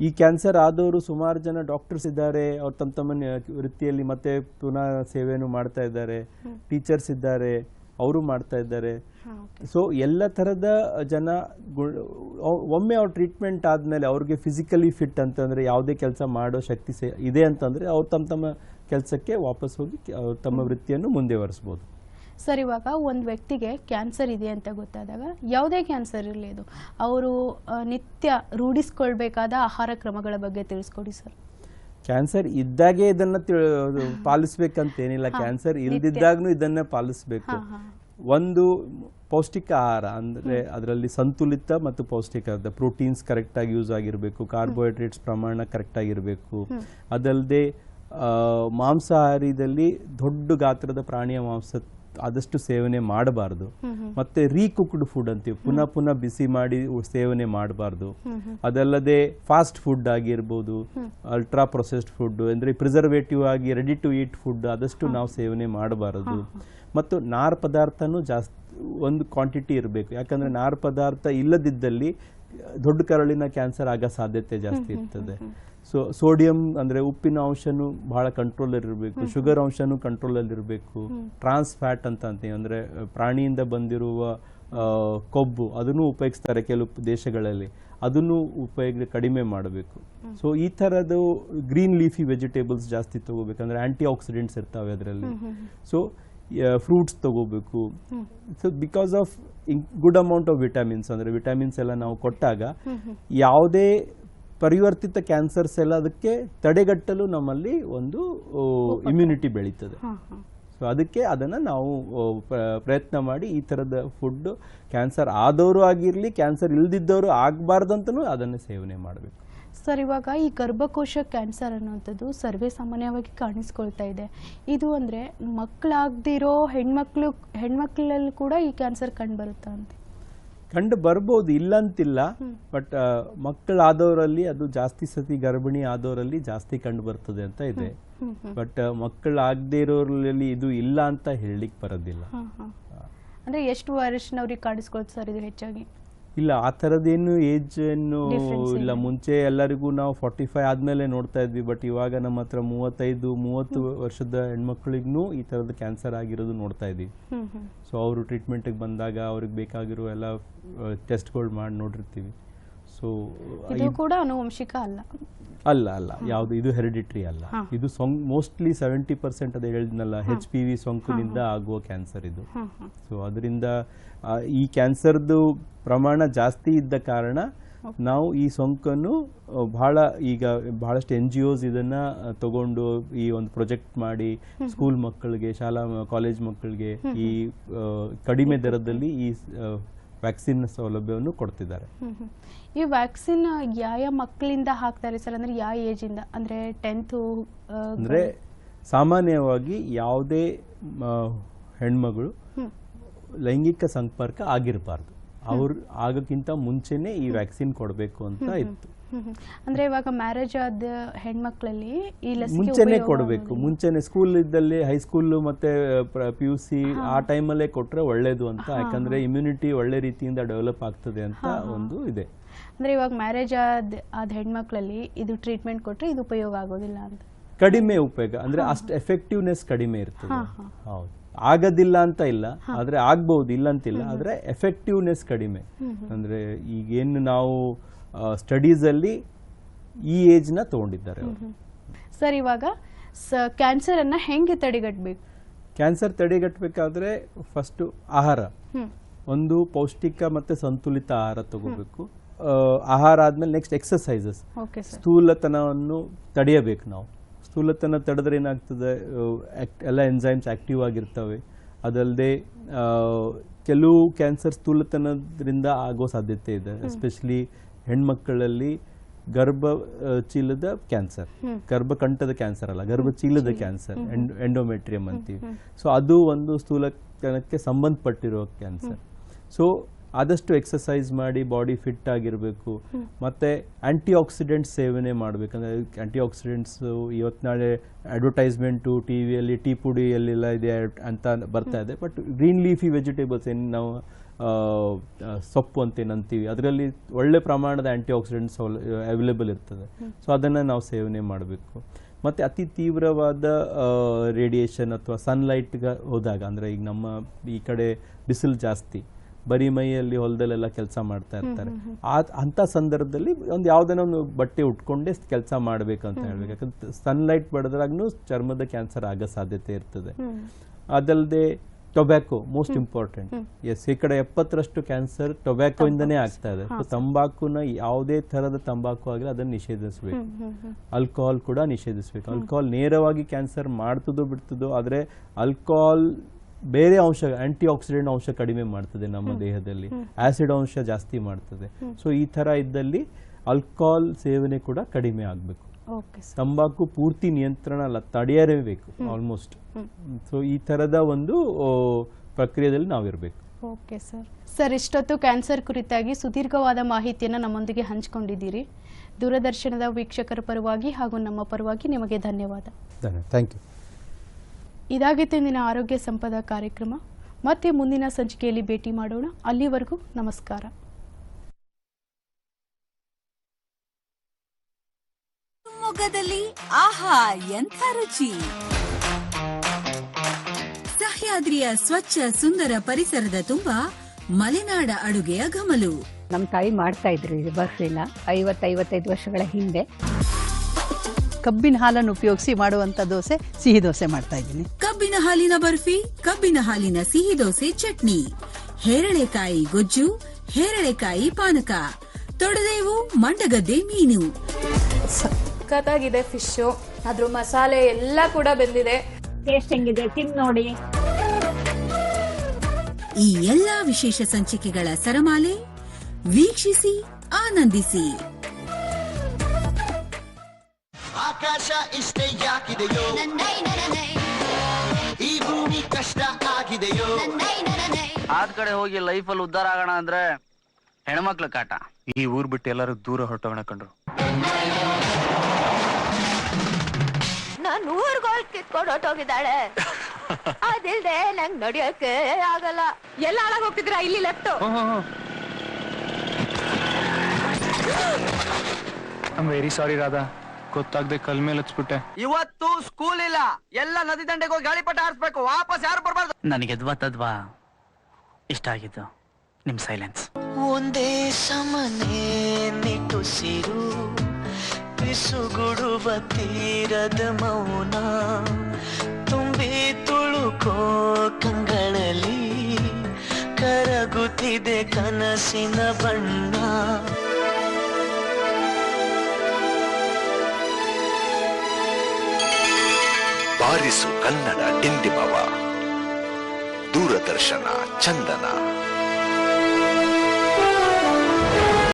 ಈ ಕ್ಯಾನ್ಸರ್ ಆದವರು ಸುಮಾರು ಜನ ಡಾಕ್ಟರ್ಸ್ ಇದ್ದಾರೆ. ಅವ್ರು ತಮ್ಮ ತಮ್ಮ ವೃತ್ತಿಯಲ್ಲಿ ಮತ್ತೆ ಪುನಃ ಸೇವೆಯನ್ನು ಮಾಡ್ತಾ ಇದ್ದಾರೆ. ಟೀಚರ್ಸ್ ಇದ್ದಾರೆ. ಅವರು ಮಾಡ್ತಾ ಇದ್ದಾರೆ. ಸೊ ಎಲ್ಲ ಥರದ ಜನ ಗು- ಒಮ್ಮೆ ಅವ್ರ ಟ್ರೀಟ್ಮೆಂಟ್ ಆದಮೇಲೆ ಅವ್ರಿಗೆ ಫಿಸಿಕಲಿ ಫಿಟ್ ಅಂತಂದ್ರೆ ಯಾವುದೇ ಕೆಲಸ ಮಾಡೋ ಶಕ್ತಿ ಸೇ ಇದೆ ಅಂತಂದ್ರೆ ಅವ್ರು ತಮ್ಮ ತಮ್ಮ ಕೆಲಸಕ್ಕೆ ವಾಪಸ್ ಹೋಗಿ ತಮ್ಮ ವೃತ್ತಿಯನ್ನು ಮುಂದುವರಿಸ್ಬೋದು ಸರ್ ಇವಾಗ ಒಂದು ವ್ಯಕ್ತಿಗೆ ಕ್ಯಾನ್ಸರ್ ಇದೆ ಅಂತ ಗೊತ್ತಾದಾಗ ಯಾವುದೇ ಕ್ಯಾನ್ಸರ್ ಇರಲಿ ಅದು. ಅವರು ನಿತ್ಯ ರೂಢಿಸ್ಕೊಳ್ಬೇಕಾದ ಆಹಾರ ಕ್ರಮಗಳ ಬಗ್ಗೆ ತಿಳಿಸ್ಕೊಡಿ ಸರ್. ಕ್ಯಾನ್ಸರ್ ಇದ್ದಾಗೆ ಇದನ್ನ ತಿಳಿ ಪಾಲಿಸ್ಬೇಕಂತೇನಿಲ್ಲ. ಕ್ಯಾನ್ಸರ್ ಇಲ್ದಿದ್ದಾಗಲೂ ಇದನ್ನು ಪಾಲಿಸ್ಬೇಕು. ಒಂದು ಪೌಷ್ಟಿಕ ಆಹಾರ ಅಂದರೆ ಅದರಲ್ಲಿ ಸಂತುಲಿತ ಮತ್ತು ಪೌಷ್ಟಿಕ ಪ್ರೋಟೀನ್ಸ್ ಕರೆಕ್ಟಾಗಿ ಯೂಸ್ ಆಗಿರಬೇಕು ಕಾರ್ಬೋಹೈಡ್ರೇಟ್ಸ್ ಪ್ರಮಾಣ ಕರೆಕ್ಟಾಗಿರಬೇಕು. ಅದಲ್ಲದೆ ಮಾಂಸಾಹಾರಿದಲ್ಲಿ ದೊಡ್ಡ ಗಾತ್ರದ ಪ್ರಾಣಿಯ ಮಾಂಸ ಆದಷ್ಟು ಸೇವನೆ ಮಾಡಬಾರ್ದು. ಮತ್ತೆ ರೀಕುಕ್ಡ್ ಫುಡ್ ಅಂತೀವಿ. ಪುನಃ ಪುನಃ ಬಿಸಿ ಮಾಡಿ ಸೇವನೆ ಮಾಡಬಾರ್ದು. ಅದಲ್ಲದೆ ಫಾಸ್ಟ್ ಫುಡ್ ಆಗಿರ್ಬೋದು ಅಲ್ಟ್ರಾ ಪ್ರೊಸೆಸ್ಡ್ ಫುಡ್ ಅಂದರೆ ಪ್ರಿಸರ್ವೇಟಿವ್ ಆಗಿ ರೆಡಿ ಟು ಈಟ್ ಫುಡ್ ಆದಷ್ಟು ನಾವು ಸೇವನೆ ಮಾಡಬಾರದು. ಮತ್ತು ನಾರ್ ಪದಾರ್ಥನೂ ಜಾಸ್ತಿ ಒಂದು ಕ್ವಾಂಟಿಟಿ ಇರಬೇಕು. ಯಾಕಂದ್ರೆ ನಾರ್ ಪದಾರ್ಥ ಇಲ್ಲದಿದ್ದಲ್ಲಿ ದೊಡ್ಡ ಕರಳಿನ ಕ್ಯಾನ್ಸರ್ ಆಗೋ ಸಾಧ್ಯತೆ ಜಾಸ್ತಿ ಇರ್ತದೆ. ಸೊ ಸೋಡಿಯಂ ಅಂದರೆ ಉಪ್ಪಿನ ಅಂಶನೂ ಬಹಳ ಕಂಟ್ರೋಲಲ್ಲಿರಬೇಕು ಇರಬೇಕು ಶುಗರ್ ಅಂಶನೂ ಕಂಟ್ರೋಲಲ್ಲಿರಬೇಕು ಟ್ರಾನ್ಸ್ ಫ್ಯಾಟ್ ಅಂತ ಅಂತೀವಿ ಅಂದರೆ ಪ್ರಾಣಿಯಿಂದ ಬಂದಿರುವ ಕೊಬ್ಬು ಅದನ್ನು ಉಪಯೋಗಿಸ್ತಾರೆ ಕೆಲವು ದೇಶಗಳಲ್ಲಿ. ಅದನ್ನು ಉಪಯೋಗ ಕಡಿಮೆ ಮಾಡಬೇಕು. ಸೊ ಈ ಥರದ್ದು ಗ್ರೀನ್ ಲೀಫಿ ವೆಜಿಟೇಬಲ್ಸ್ ಜಾಸ್ತಿ ತಗೋಬೇಕಂದ್ರೆ ಆ್ಯಂಟಿ ಆಕ್ಸಿಡೆಂಟ್ಸ್ ಇರ್ತವೆ ಅದರಲ್ಲಿ. ಸೊ ಫ್ರೂಟ್ಸ್ ತಗೋಬೇಕು. So because of good amount of vitamins ಅಂದರೆ ವಿಟಮಿನ್ಸ್ ಎಲ್ಲ ನಾವು ಕೊಟ್ಟಾಗ ಯಾವುದೇ ಪರಿವರ್ತಿತ ಕ್ಯಾನ್ಸರ್ಸ್ ಎಲ್ಲ ಅದಕ್ಕೆ ತಡೆಗಟ್ಟಲು ನಮ್ಮಲ್ಲಿ ಒಂದು ಇಮ್ಯುನಿಟಿ ಬೆಳೀತದೆ. ಸೊ ಅದಕ್ಕೆ ಅದನ್ನು ನಾವು ಪ್ರ- ಪ್ರಯತ್ನ ಮಾಡಿ ಈ ಥರದ ಫುಡ್ ಕ್ಯಾನ್ಸರ್ ಆದವರು ಆಗಿರಲಿ ಕ್ಯಾನ್ಸರ್ ಇಲ್ದಿದ್ದವರು ಆಗಬಾರ್ದಂತನೂ ಅದನ್ನು ಸೇವನೆ ಮಾಡಬೇಕು. ಸರ್ ಇವಾಗ ಈ ಗರ್ಭಕೋಶ ಕ್ಯಾನ್ಸರ್ ಅನ್ನುವಂಥದ್ದು ಸರ್ವೇ ಸಾಮಾನ್ಯವಾಗಿ ಕಾಣಿಸ್ಕೊಳ್ತಾ ಇದೆ. ಇದು ಅಂದರೆ ಮಕ್ಕಳಾಗದಿರೋ ಹೆಣ್ಮಕ್ಳು ಹೆಣ್ಮಕ್ಳಲ್ಲಿ ಕೂಡ ಈ ಕ್ಯಾನ್ಸರ್ ಕಂಡುಬರುತ್ತಾ ಅಂತ? ಕಂಡು ಬರ್ಬೋದು ಇಲ್ಲ ಅಂತಿಲ್ಲ ಹ್ಮ್. ಬಟ್ ಮಕ್ಕಳಾದವರಲ್ಲಿ ಅದು ಜಾಸ್ತಿ ಸತಿ ಗರ್ಭಿಣಿ ಆದವರಲ್ಲಿ ಜಾಸ್ತಿ ಕಂಡು ಬರ್ತದೆ ಅಂತ ಇದೆ. ಬಟ್ ಮಕ್ಕಳಾಗದೇ ಇರೋರಲ್ಲಿ ಇದು ಇಲ್ಲ ಅಂತ ಹೇಳಲಿಕ್ಕೆ ಬರೋದಿಲ್ಲ. ಅಂದ್ರೆ ಎಷ್ಟು ವರ್ಷನವ್ರಿಗೆ ಕಾಣಿಸ್ಕೊಳ್ತು ಸರ್ ಇದು ಹೆಚ್ಚಾಗಿ? ಇಲ್ಲ ಆ ಥರದ್ದೇನು ಏಜ್ ಏನು ಇಲ್ಲ. ಮುಂಚೆ ಎಲ್ಲರಿಗೂ ನಾವು ಫಾರ್ಟಿ ಫೈವ್ ಆದಮೇಲೆ ನೋಡ್ತಾ ಇದ್ವಿ ಬಟ್ ಇವಾಗ ನಮ್ಮ ಹತ್ರ ಮೂವತ್ತೈದು ಮೂವತ್ತು ವರ್ಷದ ಹೆಣ್ಮಕ್ಳಿಗೂ ಈ ಥರದ ಕ್ಯಾನ್ಸರ್ ಆಗಿರೋದು ನೋಡ್ತಾ ಇದ್ವಿ. ಸೊ ಅವರು ಟ್ರೀಟ್ಮೆಂಟಿಗೆ ಬಂದಾಗ ಅವ್ರಿಗೆ ಬೇಕಾಗಿರೋ ಎಲ್ಲ ಟೆಸ್ಟ್ಗಳು ಮಾಡಿ ನೋಡಿರ್ತೀವಿ. ಸೊ ಇದು ಕೂಡ ಅನುವಂಶಿಕ ಅಲ್ಲ. ಅಲ್ಲ ಅಲ್ಲ. ಯಾವುದು ಇದು ಹೆರಿಡಿಟ್ರಿ ಅಲ್ಲ. ಇದು ಸೊಂಕ್ ಮೋಸ್ಟ್ಲಿ ಸೆವೆಂಟಿ ಪರ್ಸೆಂಟ್ ಅದೇ ಹೇಳಿದ್ನಲ್ಲ ಹೆಚ್ ಪಿ ವಿ ಸೋಂಕಿನಿಂದ ಆಗುವ ಕ್ಯಾನ್ಸರ್ ಇದು. ಸೊ ಅದರಿಂದ ಈ ಕ್ಯಾನ್ಸರ್ದು ಪ್ರಮಾಣ ಜಾಸ್ತಿ ಇದ್ದ ಕಾರಣ ನಾವು ಈ ಸೋಂಕನ್ನು ಬಹಳ ಈಗ ಬಹಳಷ್ಟು ಎನ್ ಜಿ ಒಸ್ ಇದನ್ನ ತಗೊಂಡು ಈ ಒಂದು ಪ್ರೊಜೆಕ್ಟ್ ಮಾಡಿ ಸ್ಕೂಲ್ ಮಕ್ಕಳಿಗೆ ಶಾಲಾ ಕಾಲೇಜ್ ಮಕ್ಕಳಿಗೆ ಈ ಕಡಿಮೆ ದರದಲ್ಲಿ ಈ ವ್ಯಾಕ್ಸಿನ್ ಸೌಲಭ್ಯವನ್ನು ಕೊಡ್ತಿದ್ದಾರೆ. ಈ ವ್ಯಾಕ್ಸಿನ್ ಯಾವ ಮಕ್ಕಳಿಂದ ಹಾಕ್ತಾರೆ ಸರ್? ಅಂದ್ರೆ ಯಾವ ಏಜ್ ಇಂದ ಅಂದ್ರೆ ಟೆಂತ್ ಅಂದ್ರೆ ಸಾಮಾನ್ಯವಾಗಿ ಯಾವುದೇ ಹೆಣ್ಮಗಳು ಲೈಂಗಿಕ ಸಂಪರ್ಕ ಆಗಿರಬಾರ್ದು. ಅವ್ರು ಆಗೋಕ್ಕಿಂತ ಮುಂಚೆನೇ ಈ ವ್ಯಾಕ್ಸಿನ್ ಕೊಡಬೇಕು ಅಂತ ಇತ್ತು. ಅಂದ್ರೆ ಇವಾಗ ಮ್ಯಾರೇಜ್ ಆದ ಹೆಣ್ಮಕ್ಳಲ್ಲಿ ಈ ಲಸಿಕೆ ಮುಂಚೆನೆ ಕೊಡಬೇಕು. ಮುಂಚೆನೆ ಸ್ಕೂಲ್ ಇದ್ದಲ್ಲಿ ಹೈಸ್ಕೂಲ್ ಮತ್ತೆ ಪಿ ಯು ಸಿ ಆ ಟೈಮಲ್ಲೇ ಕೊಟ್ರೆ ಒಳ್ಳೇದು ಅಂತ. ಯಾಕಂದ್ರೆ ಇಮ್ಯುನಿಟಿ ಒಳ್ಳೆ ರೀತಿಯಿಂದ ಡೆವಲಪ್ ಆಗ್ತದೆ ಅಂತ ಒಂದು ಇದೆ. ಅಂದ್ರೆ ಇವಾಗ ಮ್ಯಾರೇಜ್ ಆದ ಆದ ಹೆಣ್ಮಕ್ಳಲ್ಲಿ ಇದು ಟ್ರೀಟ್ಮೆಂಟ್ ಕೊಟ್ರೆ ಇದು ಉಪಯೋಗ ಆಗೋದಿಲ್ಲ ಅಂತ. ಕಡಿಮೆ ಉಪಯೋಗ. ಅಂದ್ರೆ ಅಷ್ಟು ಎಫೆಕ್ಟಿವ್ನೆಸ್ ಕಡಿಮೆ ಇರ್ತದೆ. ಹೌದು. ಆಗದಿಲ್ಲ ಅಂತ ಇಲ್ಲ. ಆದ್ರೆ ಆಗ್ಬಹುದು ಇಲ್ಲ ಅಂತಿಲ್ಲ ಆದ್ರೆ ಎಫೆಕ್ಟಿವ್ನೆಸ್ ಕಡಿಮೆ. ಅಂದ್ರೆ ಈಗೇನು ನಾವು ಸ್ಟಡೀಸ್ ಅಲ್ಲಿ ಈ ಏಜ್ನ ತೊಗೊಂಡಿದ್ದಾರೆ ಅವರು. ಸರ್ ಇವಾಗ ಕ್ಯಾನ್ಸರ್ ಅನ್ನ ಹೆಂಗೆ ತಡೆಗಟ್ಟಬೇಕು ಕ್ಯಾನ್ಸರ್ ತಡೆಗಟ್ಟಬೇಕಾದ್ರೆ ಫಸ್ಟ್ ಆಹಾರ. ಒಂದು ಪೌಷ್ಟಿಕ ಮತ್ತು ಸಂತುಲಿತ ಆಹಾರ ತಗೋಬೇಕು. ಆಹಾರ ಆದ್ಮೇಲೆ ನೆಕ್ಸ್ಟ್ ಎಕ್ಸಸೈಸಸ್ ಸ್ಥೂಲತನವನ್ನು ತಡೆಯಬೇಕು ನಾವು. ಸ್ಥೂಲತನ ತಡೆದ್ರೆ ಏನಾಗ್ತದೆ? ಎಲ್ಲ ಎನ್ಸೈಮ್ಸ್ ಆ್ಯಕ್ಟಿವ್ ಆಗಿರ್ತವೆ. ಅದಲ್ಲದೆ ಕೆಲವು ಕ್ಯಾನ್ಸರ್ ಸ್ಥೂಲತನದಿಂದ ಆಗೋ ಸಾಧ್ಯತೆ ಇದೆ. ಎಸ್ಪೆಷಲಿ ಹೆಣ್ಮಕ್ಕಳಲ್ಲಿ ಗರ್ಭ ಚೀಲದ ಕ್ಯಾನ್ಸರ್. ಗರ್ಭಕಂಠದ ಕ್ಯಾನ್ಸರ್ ಅಲ್ಲ ಗರ್ಭ ಚೀಲದ ಕ್ಯಾನ್ಸರ್ ಎಂಡೋಮೆಟ್ರಿಯಂ ಅಂತೀವಿ. ಸೊ ಅದು ಒಂದು ಸ್ಥೂಲಕನಕ್ಕೆ ಸಂಬಂಧಪಟ್ಟಿರೋ ಕ್ಯಾನ್ಸರ್. ಸೊ ಆದಷ್ಟು ಎಕ್ಸಸೈಸ್ ಮಾಡಿ ಬಾಡಿ ಫಿಟ್ ಆಗಿರಬೇಕು. ಮತ್ತೆ ಆಂಟಿ ಆಕ್ಸಿಡೆಂಟ್ ಸೇವನೆ ಮಾಡಬೇಕಂದ್ರೆ ಆಂಟಿ ಆಕ್ಸಿಡೆಂಟ್ಸ್ ಇವತ್ತು ನಾಳೆ ಅಡ್ವರ್ಟೈಸ್ಮೆಂಟು ಟಿ ವಿಯಲ್ಲಿ ಟೀ ಪುಡಿಯಲ್ಲೆಲ್ಲ ಇದೆ ಅಂತ ಬರ್ತಾ ಇದೆ. ಬಟ್ ಗ್ರೀನ್ ಲೀಫಿ ವೆಜಿಟೇಬಲ್ಸ್ ಏನು ನಾವು ಸೊಪ್ಪು ಅಂತ ಏನು ಅಂತೀವಿ ಅದರಲ್ಲಿ ಒಳ್ಳೆ ಪ್ರಮಾಣದ ಆ್ಯಂಟಿ ಆಕ್ಸಿಡೆಂಟ್ಸ್ ಅವೈಲೇಬಲ್ ಇರ್ತದೆ. ಸೊ ಅದನ್ನು ನಾವು ಸೇವನೆ ಮಾಡಬೇಕು. ಮತ್ತು ಅತಿ ತೀವ್ರವಾದ ರೇಡಿಯೇಷನ್ ಅಥವಾ ಸನ್ಲೈಟ್ಗೆ ಹೋದಾಗ ಅಂದರೆ ಈಗ ನಮ್ಮ ಈ ಕಡೆ ಬಿಸಿಲು ಜಾಸ್ತಿ ಬರೀ ಮೈಯಲ್ಲಿ ಹೊಲದಲ್ಲೆಲ್ಲ ಕೆಲಸ ಮಾಡ್ತಾ ಇರ್ತಾರೆ. ಆ ಅಂಥ ಸಂದರ್ಭದಲ್ಲಿ ಒಂದು ಯಾವುದನ್ನ ಒಂದು ಬಟ್ಟೆ ಉಟ್ಕೊಂಡೇ ಕೆಲಸ ಮಾಡಬೇಕಂತ ಹೇಳ್ಬೇಕು. ಯಾಕಂದ್ರೆ ಸನ್ಲೈಟ್ ಬಡದ್ರಾಗ್ನೂ ಚರ್ಮದ ಕ್ಯಾನ್ಸರ್ ಆಗೋ ಸಾಧ್ಯತೆ ಇರ್ತದೆ. ಅದಲ್ಲದೆ ಟೊಬ್ಯಾಕೊ ಮೋಸ್ಟ್ ಇಂಪಾರ್ಟೆಂಟ್ ಎಸ್ ಶೇಕಡ ಎಪ್ಪತ್ತರಷ್ಟು ಕ್ಯಾನ್ಸರ್ ಟೊಬ್ಯಾಕೊ ಇಂದನೇ ಆಗ್ತಾ ಇದೆ. ಸೊ ತಂಬಾಕುನ ಯಾವುದೇ ತರದ ತಂಬಾಕು ಆಗಲಿ ಅದನ್ನು ನಿಷೇಧಿಸಬೇಕು. ಆಲ್ಕೋಹಾಲ್ ಕೂಡ ನಿಷೇಧಿಸಬೇಕು. ಆಲ್ಕೋಹಾಲ್ ನೇರವಾಗಿ ಕ್ಯಾನ್ಸರ್ ಮಾಡ್ತದೋ ಬಿಡ್ತದೋ ಆದರೆ ಆಲ್ಕೋಹಾಲ್ ಬೇರೆ ಅಂಶ ಆಂಟಿ ಆಕ್ಸಿಡೆಂಟ್ ಅಂಶ ಕಡಿಮೆ ಮಾಡ್ತದೆ ನಮ್ಮ ದೇಹದಲ್ಲಿ. ಆಸಿಡ್ ಅಂಶ ಜಾಸ್ತಿ ಮಾಡ್ತದೆ. ಸೊ ಈ ತರ ಇದ್ದಲ್ಲಿ ಆಲ್ಕೋಹಾಲ್ ಸೇವನೆ ಕೂಡ ಕಡಿಮೆ ಆಗಬೇಕು. ತಂಬಾಕು ಪೂರ್ತಿ ನಿಯಂತ್ರಣ ಅಲ್ಲ ತಡೆಯಲೇಬೇಕು ಆಲ್ಮೋಸ್ಟ್ ಸೊ ಈ ತರದ ಒಂದು ಪ್ರಕ್ರಿಯೆಯಲ್ಲಿ ನಾವಿರಬೇಕು. ಓಕೆ ಸರ್ ಸರ್ ಇಷ್ಟೊತ್ತು ಕ್ಯಾನ್ಸರ್ ಕುರಿತಾಗಿ ಸುದೀರ್ಘವಾದ ಮಾಹಿತಿಯನ್ನು ನಮ್ಮೊಂದಿಗೆ ಹಂಚಿಕೊಂಡಿದ್ದೀರಿ. ದೂರದರ್ಶನದ ವೀಕ್ಷಕರ ಪರವಾಗಿ ಹಾಗೂ ನಮ್ಮ ಪರವಾಗಿ ನಿಮಗೆ ಧನ್ಯವಾದ. ಥ್ಯಾಂಕ್ ಯು ಇದಾಗಿತ್ತು ಇಂದಿನ ಆರೋಗ್ಯ ಸಂಪದ ಕಾರ್ಯಕ್ರಮ. ಮತ್ತೆ ಮುಂದಿನ ಸಂಚಿಕೆಯಲ್ಲಿ ಭೇಟಿ ಮಾಡೋಣ. ಅಲ್ಲಿವರೆಗೂ ನಮಸ್ಕಾರ. ಶಿವಮೊಗ್ಗದಲ್ಲಿ ಆಹಾ ಎಂಥ ರುಚಿ. ಸಹ್ಯಾದ್ರಿಯ ಸ್ವಚ್ಛ ಸುಂದರ ಪರಿಸರದ ತುಂಬ ಮಲೆನಾಡ ಅಡುಗೆಯ ಗಮಲು. ನಮ್ಮ ತಾಯಿ ಮಾಡ್ತಾ ಇದ್ರು ಇದು ಬರ್ಫಿನ ಐವತ್ತು ಐವತ್ತೈದು ವರ್ಷಗಳ ಹಿಂದೆ. ಕಬ್ಬಿನ ಹಾಲನ್ನು ಉಪಯೋಗಿಸಿ ಮಾಡುವಂತ ದೋಸೆ ಸಿಹಿ ದೋಸೆ ಮಾಡ್ತಾ ಇದ್ದೀನಿ. ಕಬ್ಬಿನ ಹಾಲಿನ ಬರ್ಫಿ ಕಬ್ಬಿನ ಹಾಲಿನ ಸಿಹಿ ದೋಸೆ ಚಟ್ನಿ ಹೇರಳೆಕಾಯಿ ಗೊಜ್ಜು ಹೇರಳೆಕಾಯಿ ಪಾನಕ ತೊಡದೇವು ಮಂಡಗದ್ದೆ ಮೀನು. ಸಖತ್ತಾಗಿದೆ ಫಿಶ್ಶು. ಅದ್ರ ಮಸಾಲೆ ಎಲ್ಲ ಕೂಡ ಬೆಂದಿದೆ. ಟೇಸ್ಟ್ ಹೆಂಗಿದೆ? ತಿನ್ ನೋಡಿ. ಈ ಎಲ್ಲಾ ವಿಶೇಷ ಸಂಚಿಕೆಗಳ ಸರಮಾಲೆ ವೀಕ್ಷಿಸಿ ಆನಂದಿಸಿ. ಆಕಾಶ ಇಷ್ಟೇ ಯಾಕಿದೆಯೋ? ಈ ಭೂಮಿ ಕಷ್ಟ ಆಗಿದೆಯೋ? ಆದ್ ಕಡೆ ಹೋಗಿ ಅಲ್ಲಿ ಉದ್ಧಾರ ಆಗೋಣ ಅಂದ್ರೆ ಹೆಣ್ಮಕ್ಳ ಕಾಟ. ಈ ಊರ್ ಬಿಟ್ಟು ಎಲ್ಲರೂ ದೂರ ಹೊರಟೋಣ ಕಂಡ್ರು ನಾನು ಊರ್ಗೋಲ್ ಕಿತ್ಕೊಂಡು ಹೊಟ್ಟೋಗಿದ್ದಾಳೆ ಅದಿಲ್ದೆ ನಂಗ್ ನಡಿಯೋಕೆ ಆಗಲ್ಲ. ಎಲ್ಲ ಹಾಳಾಗ್ ಹೋಗ್ತಿದ್ರ ಇಲ್ಲಿ ಲೆಫ್ಟ್ ವೆರಿ ಸಾರಿ ರಾಧಾ. ಗೊತ್ತಾಗ್ದೆ ಕಲ್ ಮೇಲೆ ಹಚ್ಬಿಟ್ಟೆ ಇವತ್ತು ಸ್ಕೂಲ್ ಇಲ್ಲ. ಎಲ್ಲ ನದಿ ದಂಡೆಗೆ ಹೋಗಿ ಗಾಳಿಪಟ ಆರಿಸ್ಬೇಕು ವಾಪಸ್ ಯಾರು ಬರ್ಬಾರ್ದು? ನನಗೆ ಎದ್ವಾ ತದ್ವಾ ಇಷ್ಟ ಆಗಿದ್ದು ನಿಮ್ ಸೈಲೆನ್ಸ್ ಒಂದೇ ಸಮನೆ ನಿಟ್ಟುಸಿರು. ಪಿಸುಗುಡುವ ತೀರದ ಮೌನ ತುಂಬಿ ತುಳುಕೋ ಕಂಗಳಲ್ಲಿ ಕರಗುತ್ತಿದೆ ಕನಸಿನ ಬಣ್ಣ. ಬಾರಿಸು ಕನ್ನಡ ಡಿಂಡಿಮವ ದೂರದರ್ಶನ ಚಂದನ.